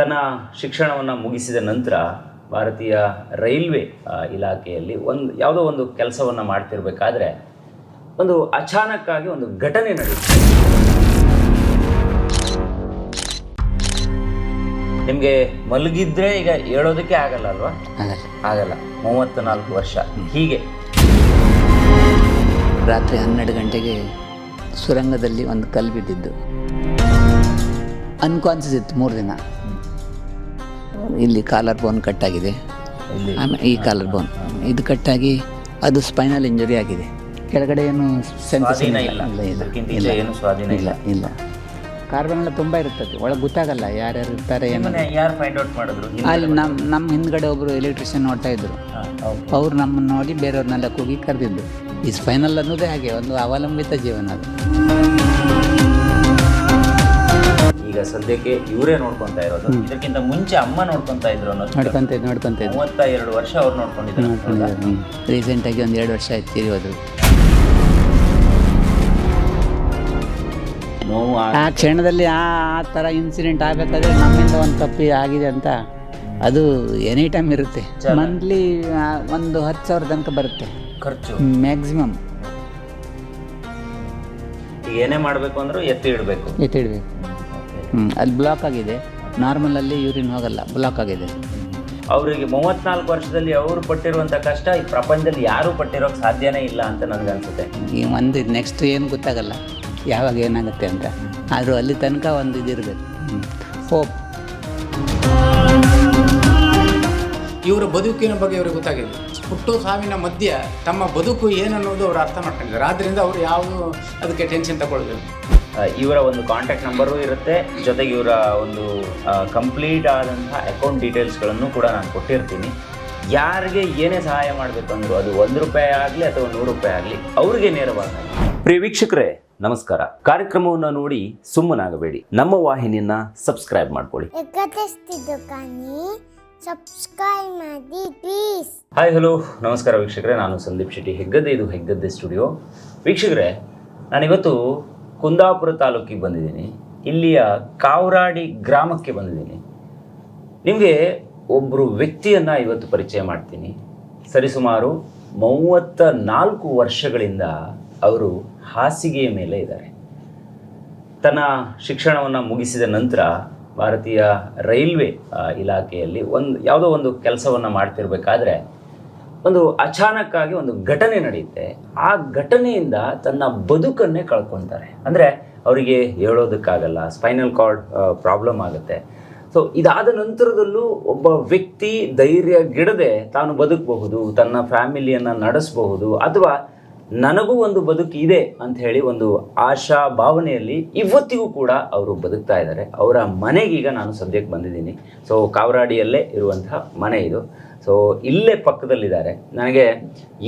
ತನ್ನ ಶಿಕ್ಷಣವನ್ನು ಮುಗಿಸಿದ ನಂತರ ಭಾರತೀಯ ರೈಲ್ವೆ ಇಲಾಖೆಯಲ್ಲಿ ಒಂದು ಯಾವುದೋ ಒಂದು ಕೆಲಸವನ್ನು ಮಾಡ್ತಿರ್ಬೇಕಾದ್ರೆ ಒಂದು ಅಚಾನಕ್ಕಾಗಿ ಒಂದು ಘಟನೆ ನಡೆಯುತ್ತೆ. ನಿಮಗೆ ಮಲಗಿದ್ರೆ ಈಗ ಹೇಳೋದಕ್ಕೆ ಆಗಲ್ಲ ಅಲ್ವಾ? ಆಗಲ್ಲ ಆಗಲ್ಲ. ಮೂವತ್ತು ನಾಲ್ಕು ವರ್ಷ ಹೀಗೆ. ರಾತ್ರಿ ಹನ್ನೆರಡು ಗಂಟೆಗೆ ಸುರಂಗದಲ್ಲಿ ಒಂದು ಕಲ್ಲು ಬಿದ್ದಿದ್ದು. ಅನ್ಕಾನ್ಸಿಯಸ್ ಇತ್ತು ಮೂರು ದಿನ. ಇಲ್ಲಿ ಕಾಲರ್ ಬೋನ್ ಕಟ್ಟಾಗಿದೆ ಆಮೇಲೆ ಈ ಕಾಲರ್ ಬೋನ್ ಇದು ಕಟ್ಟಾಗಿ ಅದು ಸ್ಪೈನಲ್ ಇಂಜುರಿ ಆಗಿದೆ. ಕೆಳಗಡೆ ಏನು ಸೆನ್ಸೇಷನ್ ಇಲ್ಲ. ಇಲ್ಲ. ಏನು ಸ್ವಾಧೀನ ಇಲ್ಲ ಇಲ್ಲ. ಇಲ್ಲ. ಕಾರ್ಬನ್ ಎಲ್ಲ ತುಂಬ ಇರ್ತದೆ ಒಳಗೆ ಗೊತ್ತಾಗಲ್ಲ ಯಾರ್ಯಾರು ಇರ್ತಾರೆ ಏನು. ನಿಮ್ಮನ್ನ ಯಾರು ಫೈಂಡ್ ಔಟ್ ಮಾಡಿದ್ರು? ಅಲ್ಲಿ ನಮ್ಮ ನಮ್ಮ ಹಿಂದ್ಗಡೆ ಒಬ್ಬರು ಎಲೆಕ್ಟ್ರಿಷಿಯನ್ ನೋಡ್ತಾ ಇದ್ರು. ಅವ್ರು ನಮ್ಮನ್ನು ನೋಡಿ ಬೇರೆಯವ್ರನ್ನೆಲ್ಲ ಕೂಗಿ ಕರೆದಿದ್ದು. ಈ ಸ್ಪೈನಲ್ ಅನ್ನೋದೇ ಹಾಗೆ ಒಂದು ಅವಲಂಬಿತ ಜೀವನ ಅದು. ಈಗ ಸದ್ಯಕ್ಕೆ ಇವರೇ ನೋಡ್ಕೊಂತಾ ಇರೋದು. ಇದಕ್ಕಿಂತ ಮುಂಚೆ ಅಮ್ಮ ನೋಡ್ಕೊಂತಾ ಇದ್ರು ಅನ್ನೋದು ನೋಡ್ಕೊಂತ ನೋಡ್ಕೊಂತ ಮೂವತ್ತ ಎರಡು ವರ್ಷ ಅವ್ರು ನೋಡ್ಕೊಂಡಿದ್ರು ರೀಸೆಂಟ್ ರೀಸೆಂಟಾಗಿ ಒಂದು ಎರಡು ವರ್ಷ ಆಯ್ತು ಇರೋದು ನೋವು ಆ- ಆ ಕ್ಷಣದಲ್ಲಿ ಆ ಆ ಥರ ಇನ್ಸಿಡೆಂಟ್ ಆಗಬೇಕಾದ್ರೆ ನಮ್ಮಿಂದ ಒಂದು ತಪ್ಪಿ ಆಗಿದೆ ಅಂತ ಅದು ಎನಿ ಟೈಮ್ ಇರುತ್ತೆ. ಮಂತ್ಲಿ ಒಂದು ಹತ್ತು ಸಾವಿರ ತನಕ ಬರುತ್ತೆ. ಖರ್ಚು. ಮ್ಯಾಕ್ಸಿಮಮ್ ಈಗ ಏನೇ ಮಾಡಬೇಕು ಅಂದ್ರೂ ಎತ್ತಿ ಇಡಬೇಕು. ಎತ್ತಿಡ್ಬೇಕು ಹ್ಞೂ ಅಲ್ಲಿ ಬ್ಲಾಕ್ ಆಗಿದೆ. ನಾರ್ಮಲಲ್ಲಿ ಯೂರಿನ್ ಹೋಗಲ್ಲ ಬ್ಲಾಕ್ ಆಗಿದೆ. ಅವರಿಗೆ ಮೂವತ್ನಾಲ್ಕು ವರ್ಷದಲ್ಲಿ ಅವರು ಪಟ್ಟಿರುವಂಥ ಕಷ್ಟ ಈ ಪ್ರಪಂಚದಲ್ಲಿ ಯಾರೂ ಪಟ್ಟಿರೋಕೆ ಸಾಧ್ಯನೇ ಇಲ್ಲ ಅಂತ ನನಗೆ ಅನ್ಸುತ್ತೆ. ಈ ಒಂದು ನೆಕ್ಸ್ಟ್ ಏನು ಗೊತ್ತಾಗಲ್ಲ ಯಾವಾಗ ಏನಾಗುತ್ತೆ ಅಂತ. ಆದರೂ ಅಲ್ಲಿ ತನಕ ಒಂದು ಇದಿರಬೇಕು ಹೋಪ್ ಇವರ ಬದುಕಿನ ಬಗ್ಗೆ ಇವ್ರಿಗೆ ಗೊತ್ತಾಗಿದೆ. ಹುಟ್ಟು ಸಾವಿನ ಮಧ್ಯ ತಮ್ಮ ಬದುಕು ಏನನ್ನೋದು ಅವರು ಅರ್ಥ ಮಾಡ್ಕೊಂಡಿದ್ದಾರೆ. ಆದ್ದರಿಂದ ಅವರು ಯಾವುದು ಅದಕ್ಕೆ ಟೆನ್ಷನ್ ತಗೊಳ್ಳೋದಿಲ್ಲ. ಇವರ ಒಂದು ಕಾಂಟ್ಯಾಕ್ಟ್ ನಂಬರು ಇರುತ್ತೆ. ಜೊತೆಗೆ ಇವರ ಒಂದು ಕಂಪ್ಲೀಟ್ ಆದಂತಹ ಅಕೌಂಟ್ ಡೀಟೇಲ್ಸ್ಗಳನ್ನು ಕೂಡ ನಾನು ಕೊಟ್ಟಿರ್ತೀನಿ. ಯಾರಿಗೆ ಏನೇ ಸಹಾಯ ಮಾಡಬೇಕು ಅಂದರು ಅದು ಒಂದು ರೂಪಾಯಿ ಆಗಲಿ ಅಥವಾ ನೂರು ರೂಪಾಯಿ ಆಗಲಿ ಅವ್ರಿಗೆ ನೇರವಾಗಿ. ಪ್ರಿಯ ವೀಕ್ಷಕರೇ ನಮಸ್ಕಾರ. ಕಾರ್ಯಕ್ರಮವನ್ನು ನೋಡಿ ಸುಮ್ಮನಾಗಬೇಡಿ. ನಮ್ಮ ವಾಹಿನಿಯನ್ನ ಸಬ್ಸ್ಕ್ರೈಬ್ ಮಾಡ್ಕೊಳ್ಳಿ. ಸಬ್ಸ್ಕ್ರೈಬ್ ಮಾಡಿ ಪ್ಲೀಸ್ ಹಾಯ್ ಹಲೋ ನಮಸ್ಕಾರ ವೀಕ್ಷಕರೇ ನಾನು ಸಂದೀಪ್ ಶೆಟ್ಟಿ ಹೆಗ್ಗದ್ದೆ ಇದು ಹೆಗ್ಗದ್ದೆ ಸ್ಟುಡಿಯೋ ವೀಕ್ಷಕರೇ ನಾನಿವತ್ತು ಕುಂದಾಪುರ ತಾಲೂಕಿಗೆ ಬಂದಿದ್ದೀನಿ. ಇಲ್ಲಿಯ ಕಾವ್ರಾಡಿ ಗ್ರಾಮಕ್ಕೆ ಬಂದಿದ್ದೀನಿ. ನಿಮಗೆ ಒಬ್ಬರು ವ್ಯಕ್ತಿಯನ್ನು ಇವತ್ತು ಪರಿಚಯ ಮಾಡ್ತೀನಿ. ಸರಿಸುಮಾರು ಮೂವತ್ತ ನಾಲ್ಕು ವರ್ಷಗಳಿಂದ ಅವರು ಹಾಸಿಗೆಯ ಮೇಲೆ ಇದ್ದಾರೆ. ತನ್ನ ಶಿಕ್ಷಣವನ್ನು ಮುಗಿಸಿದ ನಂತರ ಭಾರತೀಯ ರೈಲ್ವೆ ಇಲಾಖೆಯಲ್ಲಿ ಒಂದು, ಯಾವುದೋ ಒಂದು ಕೆಲಸವನ್ನು ಮಾಡ್ತಿರ್ಬೇಕಾದ್ರೆ ಒಂದು ಅಚಾನಕ್ಕಾಗಿ ಒಂದು ಘಟನೆ ನಡೆಯುತ್ತೆ. ಆ ಘಟನೆಯಿಂದ ತನ್ನ ಬದುಕನ್ನೇ ಕಳ್ಕೊತಾರೆ. ಅಂದರೆ ಅವರಿಗೆ ಹೇಳೋದಕ್ಕಾಗಲ್ಲ, ಸ್ಪೈನಲ್ ಕಾರ್ಡ್ ಪ್ರಾಬ್ಲಮ್ ಆಗುತ್ತೆ. ಸೊ ಇದಾದ ನಂತರದಲ್ಲೂ ಒಬ್ಬ ವ್ಯಕ್ತಿ ಧೈರ್ಯ ಗಿಡದೆ ತಾನು ಬದುಕಬಹುದು, ತನ್ನ ಫ್ಯಾಮಿಲಿಯನ್ನು ನಡೆಸಬಹುದು, ಅಥವಾ ನನಗೂ ಒಂದು ಬದುಕು ಇದೆ ಅಂತ ಹೇಳಿ ಒಂದು ಆಶಾ ಭಾವನೆಯಲ್ಲಿ ಇವತ್ತಿಗೂ ಕೂಡ ಅವರು ಬದುಕ್ತಾ ಇದ್ದಾರೆ. ಅವರ ಮನೆಗೀಗ ನಾನು ಸದ್ಯಕ್ಕೆ ಬಂದಿದ್ದೀನಿ. ಸೊ ಕಾವರಾಡಿಯಲ್ಲೇ ಇರುವಂತಹ ಮನೆ ಇದು. ಸೊ ಇಲ್ಲೇ ಪಕ್ಕದಲ್ಲಿದ್ದಾರೆ. ನನಗೆ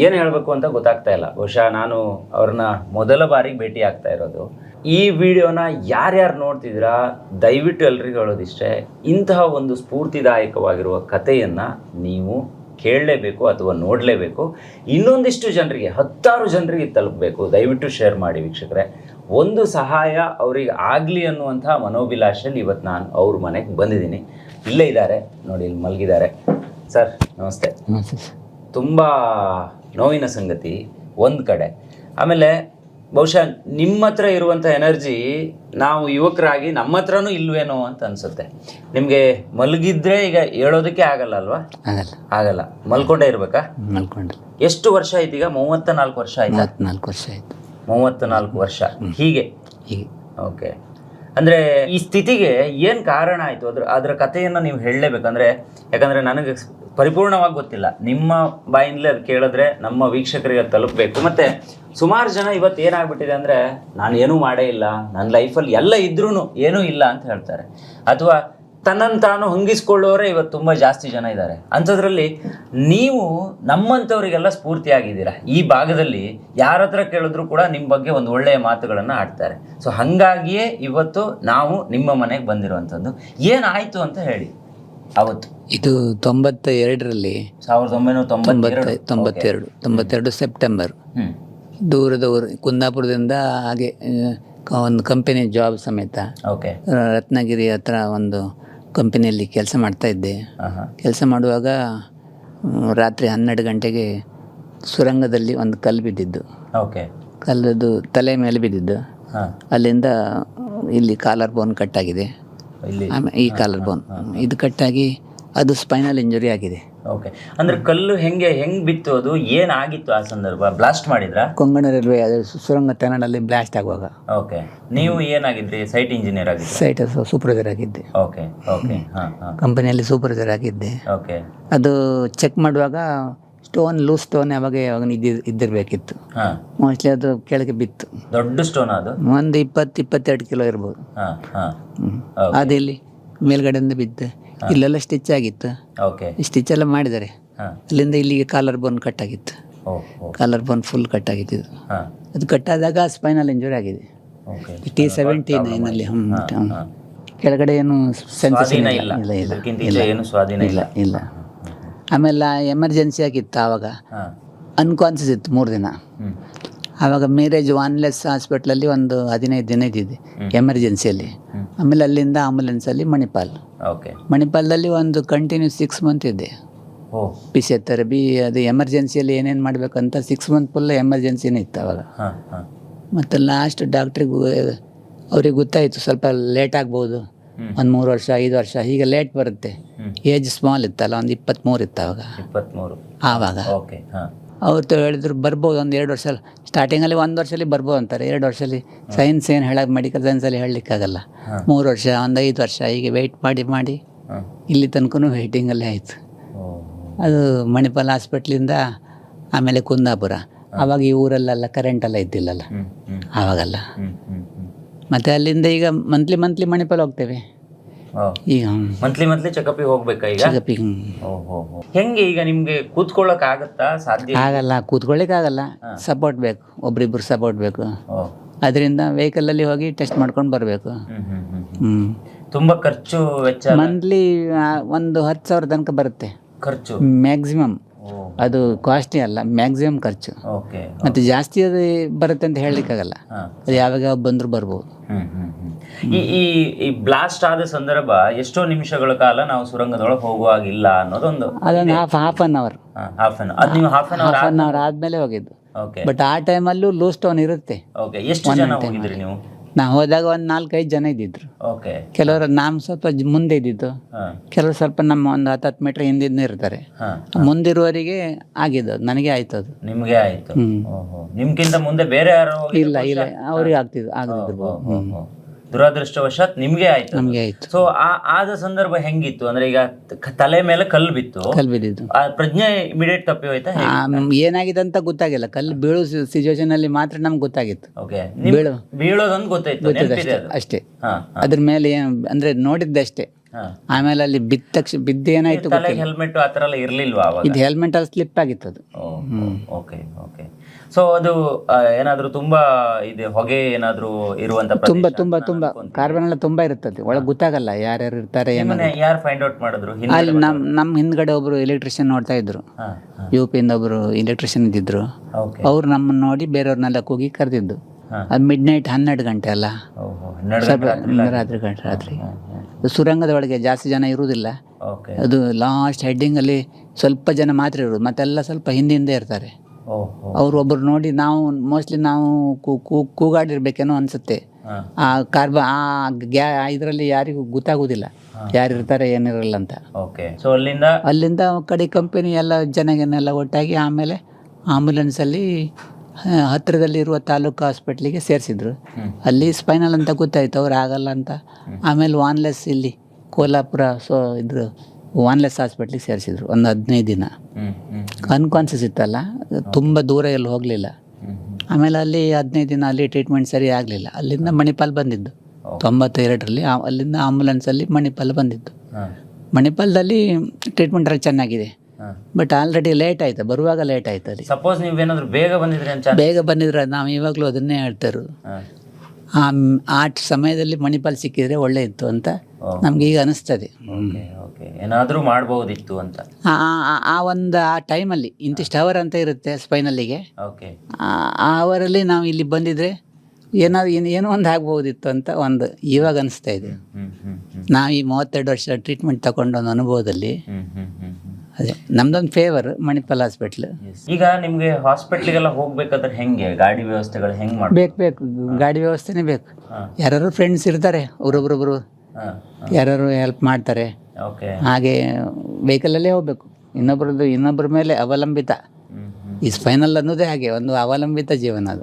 ಏನು ಹೇಳಬೇಕು ಅಂತ ಗೊತ್ತಾಗ್ತಾ ಇಲ್ಲ. ಬಹುಶಃ ನಾನು ಅವ್ರನ್ನ ಮೊದಲ ಬಾರಿಗೆ ಭೇಟಿ ಆಗ್ತಾ ಇರೋದು. ಈ ವಿಡಿಯೋನ ಯಾರ್ಯಾರು ನೋಡ್ತಿದ್ದೀರಾ, ದಯವಿಟ್ಟು ಎಲ್ರಿಗೂ ಹೇಳೋದಿಷ್ಟೇ, ಇಂತಹ ಒಂದು ಸ್ಫೂರ್ತಿದಾಯಕವಾಗಿರುವ ಕಥೆಯನ್ನು ನೀವು ಕೇಳಲೇಬೇಕು ಅಥವಾ ನೋಡಲೇಬೇಕು. ಇನ್ನೊಂದಿಷ್ಟು ಜನರಿಗೆ, ಹತ್ತಾರು ಜನರಿಗೆ ತಲುಪಬೇಕು. ದಯವಿಟ್ಟು ಶೇರ್ ಮಾಡಿ ವೀಕ್ಷಕರೇ. ಒಂದು ಸಹಾಯ ಅವರಿಗೆ ಆಗಲಿ ಅನ್ನುವಂಥ ಮನೋಭಿಲಾಷೆಯಲ್ಲಿ ಇವತ್ತು ನಾನು ಅವ್ರ ಮನೆಗೆ ಬಂದಿದ್ದೀನಿ. ಇಲ್ಲೇ ಇದ್ದಾರೆ. ನೋಡಿ, ಇಲ್ಲಿ ಮಲಗಿದ್ದಾರೆ. ಸರ್ ನಮಸ್ತೆ. ತುಂಬ ನೋವಿನ ಸಂಗತಿ ಒಂದು ಕಡೆ. ಆಮೇಲೆ ಬಹುಶಃ ನಿಮ್ಮ ಹತ್ರ ಇರುವಂಥ ಎನರ್ಜಿ ನಾವು ಯುವಕರಾಗಿ ನಮ್ಮ ಹತ್ರನೂ ಇಲ್ವೇನೋ ಅಂತ ಅನಿಸುತ್ತೆ. ನಿಮಗೆ ಮಲಗಿದ್ರೆ ಈಗ ಹೇಳೋದಕ್ಕೆ ಆಗಲ್ಲ ಅಲ್ವಾ? ಆಗಲ್ಲ. ಆಗಲ್ಲ. ಮಲ್ಕೊಂಡೇ ಇರಬೇಕಾ? ಮಲ್ಕೊಂಡ್ರೆ ಎಷ್ಟು ವರ್ಷ ಆಯ್ತು ಈಗ? ಮೂವತ್ತ ನಾಲ್ಕು ವರ್ಷ ಆಯ್ತು? ನಾಲ್ಕು ವರ್ಷ ಆಯ್ತು. ಮೂವತ್ತ ನಾಲ್ಕು ವರ್ಷ ಹೀಗೆ? ಹೀಗೆ. ಓಕೆ. ಅಂದರೆ ಈ ಸ್ಥಿತಿಗೆ ಏನು ಕಾರಣ ಆಯ್ತು? ಅದ್ರ, ಅದರ ಕಥೆಯನ್ನು ನೀವು ಹೇಳಲೇಬೇಕಂದ್ರೆ ಯಾಕಂದ್ರೆ ನನಗೆ ಪರಿಪೂರ್ಣವಾಗಿ ಗೊತ್ತಿಲ್ಲ. ನಿಮ್ಮ ಬಾಯಿಂದಲೇ ಅದು ಕೇಳಿದ್ರೆ ನಮ್ಮ ವೀಕ್ಷಕರಿಗೆ ತಲುಪಬೇಕು. ಮತ್ತೆ ಸುಮಾರು ಜನ ಇವತ್ತು ಏನಾಗ್ಬಿಟ್ಟಿದೆ ಅಂದ್ರೆ ನಾನು ಏನೂ ಮಾಡೇ ಇಲ್ಲ. ನನ್ನ ಲೈಫಲ್ಲಿ ಎಲ್ಲ ಇದ್ರೂ ಏನೂ ಇಲ್ಲ ಅಂತ ಹೇಳ್ತಾರೆ. ಅಥವಾ ತನ್ನನ್ನು ತಾನು ಹೊಂಗಿಸ್ಕೊಳ್ಳೋರೇ ಇವತ್ತು ತುಂಬ ಜಾಸ್ತಿ ಜನ ಇದ್ದಾರೆ. ಅಂಥದ್ರಲ್ಲಿ ನೀವು ನಮ್ಮಂಥವರಿಗೆಲ್ಲ ಸ್ಫೂರ್ತಿಯಾಗಿದ್ದೀರಾ? ಈ ಭಾಗದಲ್ಲಿ ಯಾರ ಹತ್ರ ಕೇಳಿದ್ರು ಕೂಡ ನಿಮ್ಮ ಬಗ್ಗೆ ಒಂದು ಒಳ್ಳೆಯ ಮಾತುಗಳನ್ನು ಆಡ್ತಾರೆ. ಸೊ ಹಾಗಾಗಿಯೇ ಇವತ್ತು ನಾವು ನಿಮ್ಮ ಮನೆಗೆ ಬಂದಿರುವಂಥದ್ದು. ಏನಾಯಿತು ಅಂತ ಹೇಳಿ. ಅವತ್ತು. ಇದು ತೊಂಬತ್ತ ಎರಡರಲ್ಲಿ ಸಾವಿರದ ಒಂಬೈನೂರ ತೊಂಬತ್ತ ತೊಂಬತ್ತೆರಡು ತೊಂಬತ್ತೆರಡು ಸೆಪ್ಟೆಂಬರ್ ದೂರದ ಊರು ಕುಂದಾಪುರದಿಂದ ಹಾಗೆ ಒಂದು ಕಂಪನಿ ಜಾಬ್ ಸಮೇತ ಓಕೆ ರತ್ನಗಿರಿ ಹತ್ರ ಒಂದು ಕಂಪನಿಯಲ್ಲಿ ಕೆಲಸ ಮಾಡ್ತಾ ಇದ್ದೆ. ಕೆಲಸ ಮಾಡುವಾಗ ರಾತ್ರಿ ಹನ್ನೆರಡು ಗಂಟೆಗೆ ಸುರಂಗದಲ್ಲಿ ಒಂದು ಕಲ್ಲು ಬಿದ್ದಿದ್ದು. ಓಕೆ. ಕಲ್ಲದು ತಲೆ ಮೇಲೆ ಬಿದ್ದಿದ್ದು. ಅಲ್ಲಿಂದ ಇಲ್ಲಿ ಕಾಲರ್ ಬೋನ್ ಕಟ್ಟಾಗಿದೆ ಈ ಕಾಲರ್ ಬೋನ್. ಇದು ಕಟ್ಟಾಗಿ ಅದು ಸ್ಪೈನಲ್ ಇಂಜುರಿ ಆಗಿದೆ. ಓಕೆ ಅಂದ್ರೆ ಕಲ್ಲು ಹೆಂಗೆ ಹೆಂಗ್ ಬಿತ್ತು ಅದು? ಏನಾಗಿತ್ತು ಆ ಸಂದರ್ಭ? ಬ್ಲಾಸ್ಟ್ ಮಾಡಿದ್ರ? ಕೊಂಗಣ ರೈಲ್ವೆ ಸುರಂಗ ತೆನಡಲ್ಲಿ ಬ್ಲಾಸ್ಟ್ ಆಗುವಾಗ. ಓಕೆ ನೀವು ಏನಾಗಿದ್ರಿ? ಸೈಟ್ ಇಂಜಿನಿಯರ್ ಆಗಿದ್ರಿ? ಸೈಟ್ ಸೂಪರ್ವೈಸರ್ ಆಗಿದ್ದೆ. ಓಕೆ ಓಕೆ ಕಂಪನಿಯಲ್ಲಿ ಸೂಪರ್ವೈಸರ್ ಆಗಿದ್ದೆ. ಓಕೆ ಅದು ಚೆಕ್ ಮಾಡುವಾಗ ಸ್ಟೋನ್ ಲೂಸ್ ಸ್ಟೋನ್ ಯಾವಾಗ ಯಾವಾಗ ಇದ್ದಿ ಇದ್ದಿರಬೇಕಿತ್ತು. ಮೋಸ್ಟ್ಲಿ ಅದು ಕೆಳಗೆ ಬಿತ್ತು. ದೊಡ್ಡ ಸ್ಟೋನ್ ಅದು? ಒಂದು ಇಪ್ಪತ್ತು ಇಪ್ಪತ್ತೆರಡು ಕಿಲೋ ಇರ್ಬೋದು. ಹಾಂ ಹಾಂ. ಹ್ಮ್. ಅದು ಇಲ್ಲಿ ಮೇಲ್ಗಡೆಯಿಂದ ಬಿದ್ದು. ಇಲ್ಲೆಲ್ಲ ಸ್ಟಿಚ್ ಆಗಿತ್ತು. ಓಕೆ ಸ್ಟಿಚ್ ಎಲ್ಲ ಮಾಡಿದ್ದಾರೆ. ಅಲ್ಲಿಂದ ಇಲ್ಲಿಗೆ ಕಾಲರ್ ಬೋನ್ ಕಟ್ ಆಗಿತ್ತು. ಕಾಲರ್ ಬೋನ್ ಫುಲ್ ಕಟ್ ಆಗಿತ್ತು ಅದು ಅದು ಕಟ್ಟಾದಾಗ ಸ್ಪೈನಲ್ ಇಂಜುರಿ ಆಗಿದೆ. ಟಿ ಸೆವೆಂಟಿ ನೈನಲ್ಲಿ ಹ್ಞೂ ಕೆಳಗಡೆ ಏನು ಸೆನ್ಸೇಷನ್ ಇಲ್ಲ. ಇಲ್ಲ. ಏನು ಸ್ವಾಧೀನ ಇಲ್ಲ ಇಲ್ಲ. ಆಮೇಲೆ ಎಮರ್ಜೆನ್ಸಿ ಆಗಿತ್ತು ಆವಾಗ. ಅನ್ಕಾನ್ಸಸ್ ಅನ್ಕಾನ್ಸಿಯಸ್ ಇತ್ತು ಮೂರು ದಿನ. ಆವಾಗ ಮೀರೇಜ್ ವಾನ್ಲೆಸ್ ಹಾಸ್ಪಿಟ್ಲಲ್ಲಿ ಒಂದು ಹದಿನೈದು ದಿನ ಇದ್ದಿದೆ ಎಮರ್ಜೆನ್ಸಿಯಲ್ಲಿ ಆಮೇಲೆ ಅಲ್ಲಿಂದ ಆಂಬುಲೆನ್ಸಲ್ಲಿ ಮಣಿಪಾಲ್. ಓಕೆ. ಮಣಿಪಾಲದಲ್ಲಿ ಒಂದು ಕಂಟಿನ್ಯೂ ಸಿಕ್ಸ್ ಮಂತ್ ಇದೆ. ಬಿ ಸಿ ಎತ್ತರ ಬಿ ಅದು ಎಮರ್ಜೆನ್ಸಿಯಲ್ಲಿ ಏನೇನು ಮಾಡಬೇಕಂತ ಸಿಕ್ಸ್ ಮಂತ್ ಫುಲ್ ಎಮರ್ಜೆನ್ಸಿನೇ ಇತ್ತು ಅವಾಗ. ಹಾಂ ಹಾಂ. ಮತ್ತು ಲಾಸ್ಟ್ ಡಾಕ್ಟ್ರಿಗೆ ಅವ್ರಿಗೆ ಗೊತ್ತಾಯಿತು ಸ್ವಲ್ಪ ಲೇಟ್ ಆಗ್ಬೋದು. ಒಂದು ಮೂರು ವರ್ಷ ಐದು ವರ್ಷ ಹೀಗೆ ಲೇಟ್ ಬರುತ್ತೆ. ಏಜ್ ಸ್ಮಾಲ್ ಇತ್ತಲ್ಲ ಒಂದು ಇಪ್ಪತ್ತ್ಮೂರು ಇತ್ತು ಅವಾಗ. ಆವಾಗ. ಅವತ್ತು ಹೇಳಿದ್ರು ಬರ್ಬೋದು ಒಂದು ಎರಡು ವರ್ಷ ಸ್ಟಾರ್ಟಿಂಗಲ್ಲಿ ಒಂದು ವರ್ಷದಲ್ಲಿ ಬರ್ಬೋದು ಅಂತಾರೆ. ಎರಡು ವರ್ಷದಲ್ಲಿ ಸೈನ್ಸ್ ಏನು ಹೇಳಕ್ಕೆ ಮೆಡಿಕಲ್ ಸೈನ್ಸಲ್ಲಿ ಹೇಳಲಿಕ್ಕಾಗಲ್ಲ. ಮೂರು ವರ್ಷ ಒಂದು ಐದು ವರ್ಷ ಹೀಗೆ ವೆಯ್ಟ್ ಮಾಡಿ ಮಾಡಿ ಇಲ್ಲಿ ತನಕ ವೆಯ್ಟಿಂಗಲ್ಲೇ ಆಯಿತು. ಅದು ಮಣಿಪಾಲ್ ಹಾಸ್ಪಿಟ್ಲಿಂದ ಆಮೇಲೆ ಕುಂದಾಪುರ. ಆವಾಗ ಈ ಊರಲ್ಲೆಲ್ಲ ಕರೆಂಟೆಲ್ಲ ಇದ್ದಿಲ್ಲಲ್ಲ. ಆವಾಗಲ್ಲ ಮತ್ತು ಅಲ್ಲಿಂದ ಈಗ ಮಂತ್ಲಿ ಮಂತ್ಲಿ ಮಣಿಪಾಲ್ ಹೋಗ್ತೇವೆ. ಈಗ ಮಂತ್ಲಿ ಮಂತ್ಲಿ ಚೆಕಪ್ಗೆ ಹೋಗ್ಬೇಕಾ ಈಗ? ಚೆಕಪ್ಪಿ ಓ ಹೋ ಹೋ. ಹೆಂಗೆ ಈಗ ನಿಮಗೆ ಕೂತ್ಕೊಳ್ಳಕ್ ಆಗುತ್ತಾ? ಸಾಧ್ಯ ಆಗಲ್ಲ ಕೂತ್ಕೊಳ್ಳಿಕ್ಕೆ ಆಗಲ್ಲ. ಸಪೋರ್ಟ್ ಬೇಕು. ಒಬ್ರಿಬ್ರು ಸಪೋರ್ಟ್ ಬೇಕು. ಅದರಿಂದ ವೆಹಿಕಲಲ್ಲಿ ಹೋಗಿ ಟೆಸ್ಟ್ ಮಾಡ್ಕೊಂಡು ಬರಬೇಕು. ಹ್ಞೂ ತುಂಬಾ ಖರ್ಚು ವೆಚ್ಚ ಮಂತ್ಲಿ ಒಂದು ಹತ್ತು ಸಾವಿರ ತನಕ ಬರುತ್ತೆ. ಖರ್ಚು? ಮ್ಯಾಕ್ಸಿಮಮ್ ಅದು ಕಾಸ್ಟ್ಲಿ ಅಲ್ಲ ಮ್ಯಾಕ್ಸಿಮಮ್ ಖರ್ಚು. ಓಕೆ ಮತ್ತು ಜಾಸ್ತಿ ಅದು ಬರುತ್ತೆ ಅಂತ ಹೇಳಲಿಕ್ಕಾಗಲ್ಲ. ಆಗಲ್ಲ ಅದು ಯಾವಾಗ ಬಂದರೂ ಬರ್ಬೋದು. ಈ ಈ ಈ ಬ್ಲಾಸ್ಟ್ ಆದ ಸಂದರ್ಭ ಎಷ್ಟೋ ನಿಮಿಷಗಳ ಕಾಲ ನಾವು ಸುರಂಗದೊಳಗೆ ಹೋಗುವಾಗಿಲ್ಲ ಅನ್ನೋದೊಂದು ಅದೊಂದು half half an hour half an ಅದು ನೀವು half an hour half an hour ಆದಮೇಲೆ ಹೋಗಿದ್ದು. ಓಕೆ ಬಟ್ ಆ ಟೈಮಲ್ಲೂ ಲೂಸ್ ಸ್ಟೋನ್ ಇರುತ್ತೆ. ಓಕೆ ಎಷ್ಟು ಜನ ಹೋಗಿದ್ರಿ ನೀವು? ನಾವು ಹೋದಾಗ ಒಂದು ನಾಲ್ಕೈದು ಜನ ಇದ್ದಿದ್ರು. ಓಕೆ ಕೆಲವರು ನಾಮ ಸ್ವಲ್ಪ ಮುಂದೆ ಇದ್ದಿದ್ದು. ಕೆಲವರು ಸ್ವಲ್ಪ ನಮ್ಮ ಒಂದು ಹತ್ತು ಹತ್ತು ಮೀಟ್ರ್ ಹಿಂದಿಂದ ಇರ್ತಾರೆ. ಮುಂದಿರುವವರಿಗೆ ಆಗಿದ್ದು. ನನಗೆ ಆಯ್ತು ಅದು. ನಿಮ್ಗೆ ಆಯ್ತು. ನಿಮ್ಗಿಂತ ಮುಂದೆ ಬೇರೆ ಯಾರು ಇಲ್ಲ ಇಲ್ಲ. ಅವ್ರಿಗೆ ಆಗ್ತಿದ್ದು ಆಗದಿದ್ರು. ದುರದೃಷ್ಟವಶಾತ್ ನಿಮ್ಗೆ ಆಯ್ತು ನಮಗೆ ಆಯ್ತು. ಸೊ ಆ ಆದ ಸಂದರ್ಭ ಹೆಂಗಿತ್ತು? ಅಂದ್ರೆ ಈಗ ತ- ತಲೆ ಮೇಲೆ ಕಲ್ಲು ಬಿತ್ತು. ಕಲ್ ಬಿದ್ದಿದ್ದು. ಆ ಪ್ರಜ್ಞೆ ಇಮಿಡಿಯೇಟ್ ತಪ್ಪಿ ಹೋಯ್ತಾ ಆ, ಮ್, ಏನಾಗಿದೆ ಅಂತ ಗೊತ್ತಾಗಿಲ್ಲ. ಕಲ್ಲು ಬೀಳೋ ಸಿಚುವೇಶನ್ ಅಲ್ಲಿ ಮಾತ್ರ ನಮ್ಗೆ ಗೊತ್ತಾಗಿತ್ತು. ಓಕೆ ಬೀಳು. ಬೀಳೋದೊಂದು ಗೊತ್ತಾಯ್ತು ನೆನಪಿದೆ ಅದು. ಅಷ್ಟೇ. ಹಾ ಅದ್ರ ಮೇಲೆ ಏನು ಅಂದ್ರೆ ನೋಡಿದ್ದೆ ಅಷ್ಟೇ. ಆಮೇಲೆ ಅಲ್ಲಿ ಬಿದ್ದ ತಕ್ಷಣ ಬಿದ್ದ ಏನಾಯ್ತು ತಲೆಗೆ ಹೆಲ್ಮೆಟ್ ಆ ಥರ ಎಲ್ಲ ಇರ್ಲಿಲ್ವಾ ಅವಾಗ? ಇದು ಹೆಲ್ಮೆಟ್ ಅಲ್ಲಿ ಸ್ಲಿಪ್ ಆಗಿತ್ತು ಅದು. ಓಕೆ ಓಕೆ ಸೊ ಅದು ಏನಾದರೂ ತುಂಬಾ ಇದೆ ಹೊಗೆ ಏನಾದ್ರೂ ಇರುವಂತ ತುಂಬಾ ತುಂಬಾ ತುಂಬಾ. ಕಾರ್ಬನ್ ಎಲ್ಲ ತುಂಬಾ ಇರುತ್ತದೆ. ಒಳಗೆ ಗೊತ್ತಾಗಲ್ಲ ಯಾರ್ಯಾರು ಇರ್ತಾರೆ ಯಾರು ಫೈಂಡ್ ಔಟ್ ಮಾಡಿದ್ರು? ಅಲ್ಲಿ ನಮ್ ನಮ್ಮ ಹಿಂದ್ಗಡೆ ಒಬ್ರು ಎಲೆಕ್ಟ್ರಿಷಿಯನ್ ನೋಡ್ತಾ ಇದ್ರು. ಯು ಪಿಯಿಂದ ಒಬ್ರು ಎಲೆಕ್ಟ್ರಿಷಿಯನ್ ಇದ್ದಿದ್ರು. ಅವ್ರು ನಮ್ಮನ್ನ ನೋಡಿ ಬೇರೆಯವ್ರನ್ನೆಲ್ಲ ಕೂಗಿ ಕರೆದಿದ್ದು. ಅದು ಮಿಡ್ ನೈಟ್ ಹನ್ನೆರಡು ಗಂಟೆ ಅಲ್ಲ ರಾತ್ರಿ ಗಂಟೆ ರಾತ್ರಿ. ಸುರಂಗದ ಒಳಗೆ ಜಾಸ್ತಿ ಜನ ಇರುವುದಿಲ್ಲ. ಅದು ಲಾಸ್ಟ್ ಹೆಡ್ಡಿಂಗ್ ಅಲ್ಲಿ ಸ್ವಲ್ಪ ಜನ ಮಾತ್ರ ಇರೋದು ಮತ್ತೆಲ್ಲ ಸ್ವಲ್ಪ ಹಿಂದೆ ಹಿಂದೆ ಇರ್ತಾರೆ. ಅವ್ರು ಒಬ್ರು ನೋಡಿ ನಾವು ಮೋಸ್ಟ್ಲಿ ನಾವು ಕೂಗಾಡಿರ್ಬೇಕೇನೋ ಅನ್ಸುತ್ತೆ. ಆ ಕಾರ್ಬ ಆ ಗ್ಯಾ ಇದರಲ್ಲಿ ಯಾರಿಗೂ ಗೊತ್ತಾಗೋದಿಲ್ಲ. ಯಾರು ಇರ್ತಾರೆ ಏನಿರಲ್ಲ ಅಂತ. ಓಕೆ. ಸೊ ಅಲ್ಲಿಂದ? ಅಲ್ಲಿಂದ ಕಡೆ ಕಂಪನಿ ಎಲ್ಲ ಜನಗನ್ನೆಲ್ಲ ಒಟ್ಟಾಗಿ ಆಮೇಲೆ ಆಂಬುಲೆನ್ಸಲ್ಲಿ ಹತ್ತಿರದಲ್ಲಿರುವ ತಾಲೂಕು ಹಾಸ್ಪಿಟ್ಲಿಗೆ ಸೇರಿಸಿದ್ರು. ಅಲ್ಲಿ ಸ್ಪೈನಲ್ ಅಂತ ಗೊತ್ತಾಯ್ತು ಅವ್ರು ಆಗಲ್ಲ ಅಂತ. ಆಮೇಲೆ ವಾನ್ಲೆಸ್ ಇಲ್ಲಿ ಕೋಲ್ಹಾಪುರ ಸೊ ಇದ್ರ. ವಾನ್ಲೆಸ್ ಹಾಸ್ಪಿಟ್ಲಿಗೆ ಸೇರಿಸಿದ್ರು ಒಂದು ಹದಿನೈದು ದಿನ. ಅನ್ಕಾನ್ಸಿಯಸ್ ಇತ್ತಲ್ಲ ತುಂಬ ದೂರ ಎಲ್ಲಿ ಹೋಗಲಿಲ್ಲ. ಆಮೇಲೆ ಅಲ್ಲಿ ಹದಿನೈದು ದಿನ ಅಲ್ಲಿ ಟ್ರೀಟ್ಮೆಂಟ್ ಸರಿ ಆಗಲಿಲ್ಲ. ಅಲ್ಲಿಂದ ಮಣಿಪಾಲ್ ಬಂದಿದ್ದು. ತೊಂಬತ್ತೆರಡರಲ್ಲಿ ಅಲ್ಲಿಂದ ಆಂಬುಲೆನ್ಸಲ್ಲಿ ಮಣಿಪಾಲ್ ಬಂದಿದ್ದು. ಮಣಿಪಾಲದಲ್ಲಿ ಟ್ರೀಟ್ಮೆಂಟ್ ಎಲ್ಲ ಚೆನ್ನಾಗಿದೆ. ಬಟ್ ಆಲ್ರೆಡಿ ಲೇಟ್ ಆಯ್ತು ಬರುವಾಗ ಲೇಟ್ ಆಯ್ತು ಅಲ್ಲಿ. ಸಪೋಸ್ ನೀವೇನಾದ್ರೂ ಬೇಗ ಬಂದಿದ್ರೆ ಬೇಗ ಬಂದಿದ್ರೆ ನಾವು ಇವಾಗಲೂ ಅದನ್ನೇ ಹೇಳ್ತಾರೆ ಆ ಆ ಸಮಯದಲ್ಲಿ ಮಣಿಪಾಲ್ ಸಿಕ್ಕಿದ್ರೆ ಒಳ್ಳೆ ಇತ್ತು ಅಂತ. ನಮ್ಗೆ ಈಗ ಅನಿಸ್ತದೆ. ಏನಾದ್ರೂ ಮಾಡಬಹುದಿತ್ತು ಅಂತ. ಆ- ಆ- ಒಂದು ಆ ಟೈಮಲ್ಲಿ ಇಂತಿಷ್ಟು ಅವರ್ ಅಂತ ಇರುತ್ತೆ ಸ್ಪೈನಲ್ಲಿಗೆ ಓಕೆ ಆ ಅವರಲ್ಲಿ ನಾವು ಇಲ್ಲಿ ಬಂದಿದ್ರೆ ಏನಾದ್ರು ಏನು ಏನೋ ಒಂದು ಆಗ್ಬೋದಿತ್ತು ಅಂತ ಒಂದು ಇವಾಗ ಅನಿಸ್ತಾ ಇದೆ. ಹ್ಮ್ ಹ್ಮ್ ಹ್ಮ್ ನಾವು ಈ ಮೂವತ್ತೆರಡು ವರ್ಷ ಟ್ರೀಟ್ಮೆಂಟ್ ತಗೊಂಡು ಒಂದು ಅನುಭವದಲ್ಲಿ ಹ್ಮ್ ಹ್ಮ್ ಹ್ಮ್ ಹ್ಮ್. ಅದೇ ನಮ್ದೊಂದು ಫೇವರ್ ಮಣಿಪಾಲ್ ಹಾಸ್ಪಿಟ್ಲ್ ಈಗ ನಿಮ್ಗೆ ಹಾಸ್ಪಿಟ್ಲಿಗೆಲ್ಲ ಹೋಗ್ಬೇಕಾದ್ರೆ ಹೆಂಗೆ? ಗಾಡಿ ವ್ಯವಸ್ಥೆಗಳು ಹೆಂಗ್ ಮಾಡ್ಬೇಕು? ಬೇಕು ಬೇಕು. ಗಾಡಿ ವ್ಯವಸ್ಥೆನೇ ಬೇಕು. ಹಾ. ಯಾರು ಫ್ರೆಂಡ್ಸ್ ಇರ್ತಾರೆ ಒಬ್ಬೊಬ್ರೊಬ್ರು ಹಾ ಯಾರು ಹೆಲ್ಪ್ ಮಾಡ್ತಾರೆ. ಹಾಗೆ ವೆಹಿಕಲಲ್ಲೇ ಹೋಗ್ಬೇಕು. ಇನ್ನೊಬ್ಬರದ್ದು ಇನ್ನೊಬ್ಬರ ಮೇಲೆ ಅವಲಂಬಿತ. ಈ ಸ್ಪೈನಲ್ ಅನ್ನೋದೇ ಹಾಗೆ ಒಂದು ಅವಲಂಬಿತ ಜೀವನ ಅದು.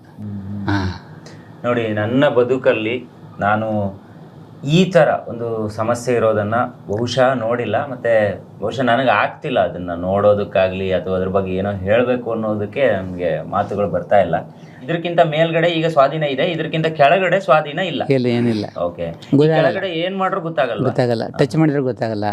ಹಾಂ. ನೋಡಿ ನನ್ನ ಬದುಕಲ್ಲಿ ನಾನು ಈ ಥರ ಒಂದು ಸಮಸ್ಯೆ ಇರೋದನ್ನು ಬಹುಶಃ ನೋಡಿಲ್ಲ ಮತ್ತು ಬಹುಶಃ ನನಗೆ ಆಗ್ತಿಲ್ಲ ಅದನ್ನು ನೋಡೋದಕ್ಕಾಗಲಿ ಅಥವಾ ಅದ್ರ ಬಗ್ಗೆ ಏನೋ ಹೇಳಬೇಕು ಅನ್ನೋದಕ್ಕೆ ನಮಗೆ ಮಾತುಗಳು ಬರ್ತಾ ಇಲ್ಲ. ಇದಕ್ಕಿಂತ ಮೇಲ್ಗಡೆ ಈಗ ಸ್ವಾಧೀನ ಇದೆ ಇದಕ್ಕಿಂತ ಕೆಳಗಡೆ ಸ್ವಾಧೀನ ಇಲ್ಲ. ಇಲ್ಲ ಏನಿಲ್ಲ. ಓಕೆ ಕೆಳಗಡೆ ಏನು ಮಾಡ್ರೂ ಗೊತ್ತಾಗಲ್ಲ. ಗೊತ್ತಾಗಲ್ಲ. ಟಚ್ ಮಾಡಿದ್ರೆ ಗೊತ್ತಾಗಲ್ಲ.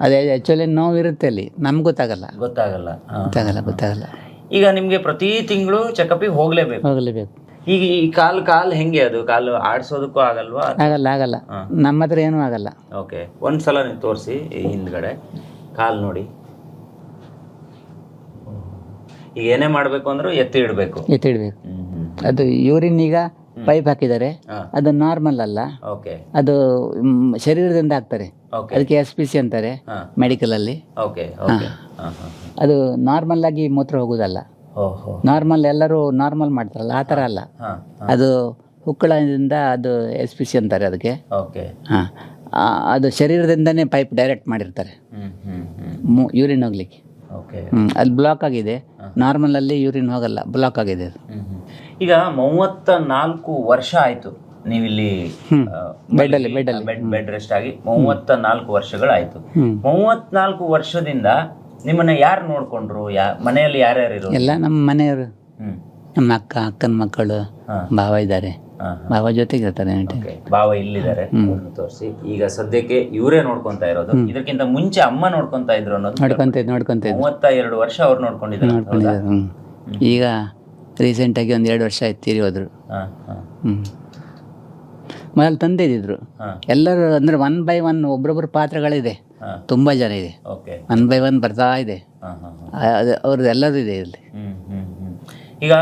ಅದೇ ಆ್ಯಕ್ಚುಲಿ ನೋವು ಇರುತ್ತೆ ಅಲ್ಲಿ. ನಮ್ಗೆ ಗೊತ್ತಾಗಲ್ಲ. ಗೊತ್ತಾಗಲ್ಲ. ಗೊತ್ತಾಗಲ್ಲ ಗೊತ್ತಾಗಲ್ಲ. ಈಗ ನಿಮಗೆ ಪ್ರತಿ ತಿಂಗಳು ಚೆಕಪ್ಪಿಗೆ ಹೋಗಲೇಬೇಕು. ಹೋಗಲೇಬೇಕು. ಈಗ ಈ ಕಾಲ್ ಕಾಲ್ ಹೆಂಗೆ ಅದು? ಕಾಲು ಆಡ್ಸೋದಕ್ಕೂ ಆಗಲ್ವಾ? ಆಗಲ್ಲ ಆಗಲ್ಲ. ನಮ್ಮ ಹತ್ರ ಏನೂ ಆಗಲ್ಲ. ಓಕೆ. ಒಂದ್ಸಲ ನೀವು ತೋರಿಸಿ ಹಿಂದ್ಗಡೆ. ಕಾಲ್ ನೋಡಿ. ಈಗ ಏನೇ ಮಾಡಬೇಕು ಅಂದ್ರೂ ಎತ್ತಿ ಇಡಬೇಕು. ಎತ್ತಿಡ್ಬೇಕು ಅದು ಯೂರಿನ್ ಈಗ ಪೈಪ್ ಹಾಕಿದ್ದಾರೆ. ಅದು ನಾರ್ಮಲ್ ಅಲ್ಲ. ಓಕೆ. ಅದು ಶರೀರದಿಂದ ಹಾಕ್ತಾರೆ ಅದಕ್ಕೆ ಎಸ್ ಪಿ ಸಿ ಅಂತಾರೆ ಮೆಡಿಕಲ್ ಅಲ್ಲಿ ಅದು ನಾರ್ಮಲ್ ಆಗಿ ಮೂತ್ರ ಹೋಗೋದಲ್ಲ ನಾರ್ಮಲ್ ಎಲ್ಲರೂ ನಾರ್ಮಲ್ ಮಾಡ್ತಾರಲ್ಲ ಆ ಥರ ಅಲ್ಲ. ಅದು ಹುಕ್ಕಳದಿಂದ ಅದು ಎಸ್ ಪಿ ಸಿ ಅಂತಾರೆ ಅದಕ್ಕೆ. ಓಕೆ. ಹಾಂ ಅದು ಶರೀರದಿಂದನೇ ಪೈಪ್ ಡೈರೆಕ್ಟ್ ಮಾಡಿರ್ತಾರೆ. ಯೂರಿನ್ ಹೋಗ್ಲಿಕ್ಕೆ. ಅಲ್ಲಿ ಬ್ಲಾಕ್ ಆಗಿದೆ. ನಾರ್ಮಲಲ್ಲಿ ಯೂರಿನ್ ಹೋಗಲ್ಲ ಬ್ಲಾಕ್ ಆಗಿದೆ ಅದು. ಈಗ ಮೂವತ್ತ ನಾಲ್ಕು ವರ್ಷ ಆಯ್ತು ನೀವಿಲ್ಲಿ ಇಲ್ಲಿ ಅಲ್ಲಿ, ಅಲ್ಲಿ. ಬೆಡ್ ಬೆಡ್ ರೆಸ್ಟ್ ಆಗಿ ಮೂವತ್ತ ನಾಲ್ಕು ವರ್ಷಗಳಾಯ್ತು. ಮೂವತ್ತ್ ಮೂವತ್ನಾಲ್ಕು ವರ್ಷದಿಂದ ನಿಮ್ಮನ್ನ ಯಾರು ನೋಡ್ಕೊಂಡ್ರು? ಯಾ ಮನೆಯಲ್ಲಿ ಯಾರ್ಯಾರು ಇರೋ ಎಲ್ಲ ನಮ್ಮ ಮನೆಯವರು. ಹ್ಮ್. ನಮ್ಮ ಅಕ್ಕ ಅಕ್ಕನ ಮಕ್ಕಳು. ಭಾವ ಇದ್ದಾರೆ ಭಾವ ಜೊತೆಗೆ ಇರ್ತಾರೆ ಬಾವ ಭಾವ ಇಲ್ಲಿದ್ದಾರೆ ಅವ್ರನ್ನ ತೋರಿಸಿ. ಈಗ ಸದ್ಯಕ್ಕೆ ಇವರೇ ನೋಡ್ಕೊಂತ ಇರೋದು. ಇದಕ್ಕಿಂತ ಮುಂಚೆ ಅಮ್ಮ ನೋಡ್ಕೊಂತ ಇದ್ರು ಅನ್ನೋದು ನೋಡ್ಕೊಂತ ಇದ್- ನೋಡ್ಕೊಂತ ಇದ್- ಮೂವತ್ತ ಎರಡು ವರ್ಷ ಅವ್ರು ನೋಡ್ಕೊಂಡಿದ್ದಾರೆ ನೋಡ್ಕೊಂಡಿದ್ದಾರೆ ಹ್ಞೂ ಈಗ ರೀಸೆಂಟಾಗಿ ಒಂದು ಎರಡು ವರ್ಷ ಆಯ್ತು ತೀರಿ ಹೋದ್ರು ಹ್ಞೂ ಮೊದಲು ತಂದೆ ಇದ್ದಿದ್ರು ಹಾ. ಎಲ್ಲರೂ ಅಂದ್ರೆ ಒನ್ ಬೈ ಒನ್ ಒಬ್ರೊಬ್ರ ಪಾತ್ರಗಳಿದೆ. ತುಂಬ ಜನ ಇದೆ. ಓಕೆ ಒನ್ ಬೈ ಒನ್ ಬರ್ತಾ ಇದೆ. ಹಾ ಅದು ಅವ್ರದ್ದು ಇದೆ ಇಲ್ಲಿ. ಹ್ಮ್, ಹ್ಮ್, ಹ್ಮ್. ಈಗ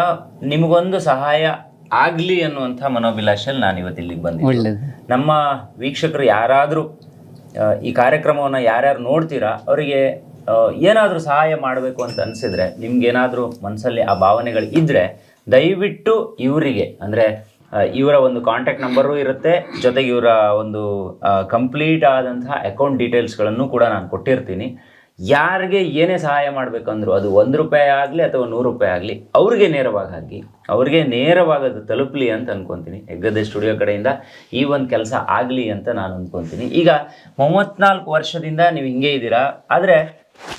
ನಿಮಗೊಂದು ಸಹಾಯ ಆಗ್ಲಿ ಅನ್ನುವಂಥ ಮನೋಭಿಲಾಷೆಯಲ್ಲಿ ನಾನು ಇವತ್ತು ಇಲ್ಲಿಗೆ ಬಂದಿದ್ದೀನಿ ಒಳ್ಳೇದು. ನಮ್ಮ ವೀಕ್ಷಕರು ಯಾರಾದರೂ ಈ ಕಾರ್ಯಕ್ರಮವನ್ನು ಯಾರ್ಯಾರು ನೋಡ್ತೀರಾ ಅವರಿಗೆ ಏನಾದರೂ ಸಹಾಯ ಮಾಡಬೇಕು ಅಂತ ಅನಿಸಿದ್ರೆ ನಿಮ್ಗೇನಾದರೂ ಮನಸ್ಸಲ್ಲಿ ಆ ಭಾವನೆಗಳು ಇದ್ದರೆ ದಯವಿಟ್ಟು ಇವರಿಗೆ ಅಂದರೆ ಇವರ ಒಂದು ಕಾಂಟ್ಯಾಕ್ಟ್ ನಂಬರು ಇರುತ್ತೆ. ಜೊತೆಗೆ ಇವರ ಒಂದು ಕಂಪ್ಲೀಟ್ ಆದಂತಹ ಅಕೌಂಟ್ ಡೀಟೇಲ್ಸ್ಗಳನ್ನು ಕೂಡ ನಾನು ಕೊಟ್ಟಿರ್ತೀನಿ. ಯಾರಿಗೆ ಏನೇ ಸಹಾಯ ಮಾಡಬೇಕಂದ್ರು ಅದು ಒಂದು ರೂಪಾಯಿ ಆಗಲಿ ಅಥವಾ ನೂರು ರೂಪಾಯಿ ಆಗಲಿ, ಅವ್ರಿಗೆ ನೇರವಾಗಿ ಹಾಕಿ, ಅವ್ರಿಗೆ ನೇರವಾಗಿ ಅದು ತಲುಪಲಿ ಅಂತ ಅನ್ಕೊತೀನಿ. ಹೆಗ್ಗದೆ ಸ್ಟುಡಿಯೋ ಕಡೆಯಿಂದ ಈ ಒಂದು ಕೆಲಸ ಆಗಲಿ ಅಂತ ನಾನು ಅಂದ್ಕೊತೀನಿ ಈಗ ಮೂವತ್ನಾಲ್ಕು ವರ್ಷದಿಂದ ನೀವು ಹಿಂಗೆ ಇದ್ದೀರಾ, ಆದರೆ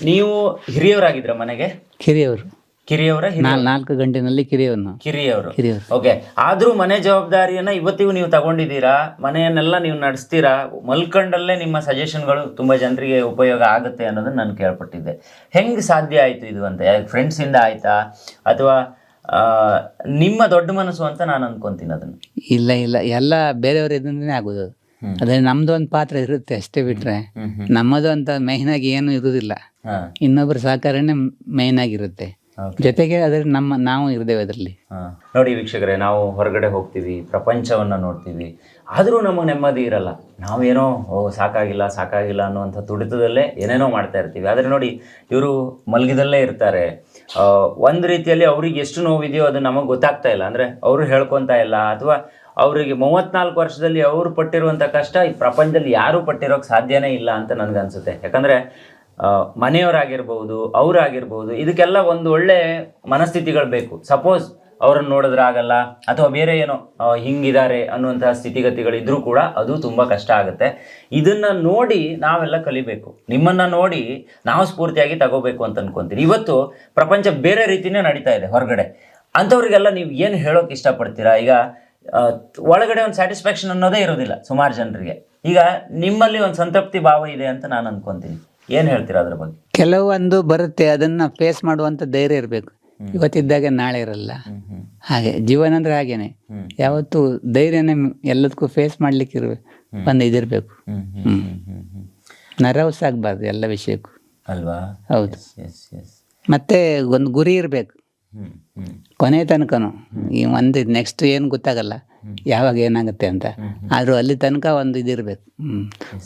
ನೀವು ಹಿರಿಯವರಾಗಿದ್ದೀರಾ ಮನೆಗೆ? ಕಿರಿಯವರು ಕಿರಿಯವರ ನಾಲ್ ನಾಲ್ಕು ಗಂಟೆನಲ್ಲಿ ಕಿರಿಯವನು. ಕಿರಿಯವರು. ಕಿರಿಯವರು. ಓಕೆ ಆದ್ರೂ ಮನೆ ಜವಾಬ್ದಾರಿಯನ್ನ ಇವತ್ತಿಗೂ ನೀವು ತಗೊಂಡಿದ್ದೀರಾ? ಮನೆಯನ್ನೆಲ್ಲ ನೀವು ನಡೆಸ್ತೀರಾ? ಮಲ್ಕೊಂಡಲ್ಲೇ ನಿಮ್ಮ ಸಜೆಷನ್ಗಳು ತುಂಬಾ ಜನರಿಗೆ ಉಪಯೋಗ ಆಗುತ್ತೆ ಅನ್ನೋದನ್ನ ನಾನು ಕೇಳ್ಪಟ್ಟಿದ್ದೆ. ಹೆಂಗ್ ಸಾಧ್ಯ ಆಯ್ತು ಇದು ಅಂತ? ಫ್ರೆಂಡ್ಸ್ ಇಂದ ಆಯ್ತಾ? ಅಥವಾ ಆ, ನಿಮ್ಮ ದೊಡ್ಡ ಮನಸ್ಸು ಅಂತ ನಾನು ಅನ್ಕೊಂತೀನಿ ಅದನ್ನ. ಇಲ್ಲ ಇಲ್ಲ. ಎಲ್ಲ ಬೇರೆಯವ್ರ ಇದನ್ನೇ ಆಗೋದು ಅದು. ನಮ್ದು ಒಂದು ಪಾತ್ರ ಇರುತ್ತೆ ಅಷ್ಟೇ ಬಿಟ್ರೆ. ನಮ್ಮದು ಅಂತ ಮೇಯ್ನ್ ಆಗಿ ಏನು ಇರುವುದಿಲ್ಲ ಇನ್ನೊಬ್ರು ಇನ್ನೊಬ್ಬರ ಸಹಕಾರನೇ ಮೇಯ್ನ್ ಆಗಿರುತ್ತೆ. ಜೊತೆಗೆ ಅದ್ರ ನಮ್ಮ ನಾವು ಇರ್ತೇವೆ ಅದರಲ್ಲಿ. ನೋಡಿ ವೀಕ್ಷಕರೇ ನಾವು ಹೊರಗಡೆ ಹೋಗ್ತೀವಿ ಪ್ರಪಂಚವನ್ನ ನೋಡ್ತೀವಿ. ಆದರೂ ನಮಗೆ ನೆಮ್ಮದಿ ಇರಲ್ಲ. ನಾವೇನೋ ಓ ಸಾಕಾಗಿಲ್ಲ ಸಾಕಾಗಿಲ್ಲ ಅನ್ನುವಂಥ ತುಡಿತದಲ್ಲೇ ಏನೇನೋ ಮಾಡ್ತಾ ಇರ್ತೀವಿ. ಆದರೆ ನೋಡಿ ಇವರು ಮಲಗಿದಲ್ಲೇ ಇರ್ತಾರೆ. ಒಂದು ರೀತಿಯಲ್ಲಿ ಅವ್ರಿಗೆ ಎಷ್ಟು ನೋವಿದೆಯೋ ಅದು ನಮಗೆ ಗೊತ್ತಾಗ್ತಾ ಇಲ್ಲ. ಅಂದರೆ ಅವರು ಹೇಳ್ಕೊತಾ ಇಲ್ಲ. ಅಥವಾ ಅವರಿಗೆ ಮೂವತ್ನಾಲ್ಕು ವರ್ಷದಲ್ಲಿ ಅವರು ಪಟ್ಟಿರುವಂಥ ಕಷ್ಟ ಈ ಪ್ರಪಂಚದಲ್ಲಿ ಯಾರೂ ಪಟ್ಟಿರೋಕ್ಕೆ ಸಾಧ್ಯನೇ ಇಲ್ಲ ಅಂತ ನನಗನ್ಸುತ್ತೆ. ಯಾಕಂದರೆ ಮನೆಯವರಾಗಿರ್ಬೋದು, ಅವರಾಗಿರ್ಬೋದು, ಇದಕ್ಕೆಲ್ಲ ಒಂದು ಒಳ್ಳೆ ಮನಸ್ಥಿತಿಗಳು ಬೇಕು. ಸಪೋಸ್ ಅವರನ್ನು ನೋಡಿದ್ರೆ ಆಗಲ್ಲ, ಅಥವಾ ಬೇರೆ ಏನೋ ಹಿಂಗಿದ್ದಾರೆ ಅನ್ನುವಂತಹ ಸ್ಥಿತಿಗತಿಗಳಿದ್ರೂ ಕೂಡ ಅದು ತುಂಬ ಕಷ್ಟ ಆಗುತ್ತೆ. ಇದನ್ನು ನೋಡಿ ನಾವೆಲ್ಲ ಕಲಿಬೇಕು. ನಿಮ್ಮನ್ನು ನೋಡಿ ನಾವು ಸ್ಫೂರ್ತಿಯಾಗಿ ತಗೋಬೇಕು ಅಂತ ಅನ್ಕೊಂತೀನಿ ಇವತ್ತು ಪ್ರಪಂಚ ಬೇರೆ ರೀತಿಯೇ ನಡೀತಾ ಇದೆ ಹೊರಗಡೆ. ಅಂಥವ್ರಿಗೆಲ್ಲ ನೀವು ಏನು ಹೇಳೋಕೆ ಇಷ್ಟಪಡ್ತೀರಾ? ಈಗ ಒಳಗಡೆ ಒಂದು ಸ್ಯಾಟಿಸ್ಫ್ಯಾಕ್ಷನ್ ಅನ್ನೋದೇ ಇರೋದಿಲ್ಲ ಸುಮಾರು ಜನರಿಗೆ. ಈಗ ನಿಮ್ಮಲ್ಲಿ ಒಂದು ಸಂತೃಪ್ತಿ ಭಾವ ಇದೆ ಅಂತ ನಾನು ಅನ್ಕೊಂತೀನಿ. ಏನು ಹೇಳ್ತೀರಾ ಅದ್ರ ಬಗ್ಗೆ? ಕೆಲವೊಂದು ಬರುತ್ತೆ ಅದನ್ನ ಫೇಸ್ ಮಾಡುವಂತ ಧೈರ್ಯ ಇರಬೇಕು. ಇವತ್ತಿದ್ದಾಗ ನಾಳೆ ಇರಲ್ಲ. ಹಾಗೆ ಜೀವನ ಅಂದ್ರೆ ಹಾಗೇನೆ. ಯಾವತ್ತು ಧೈರ್ಯನೇ ಎಲ್ಲದಕ್ಕೂ ಫೇಸ್ ಮಾಡ್ಲಿಕ್ಕೆ ಇರ್ಬೇಕು ಒಂದು ಇದಿರ್ಬೇಕು. ನರ್ವಸ್ ಆಗ್ಬಾರ್ದು ಎಲ್ಲ ವಿಷಯಕ್ಕೂ. ಅಲ್ವಾ? ಹೌದು. ಮತ್ತೆ ಒಂದು ಗುರಿ ಇರಬೇಕು. ಕೊನೆ ತನಕನು. ಈ ಒಂದು ನೆಕ್ಸ್ಟ್ ಏನು ಗೊತ್ತಾಗಲ್ಲ. ಯಾವಾಗ ಏನಾಗುತ್ತೆ ಅಂತ. ಆದರೂ ಅಲ್ಲಿ ತನಕ ಒಂದು ಇದಿರಬೇಕು.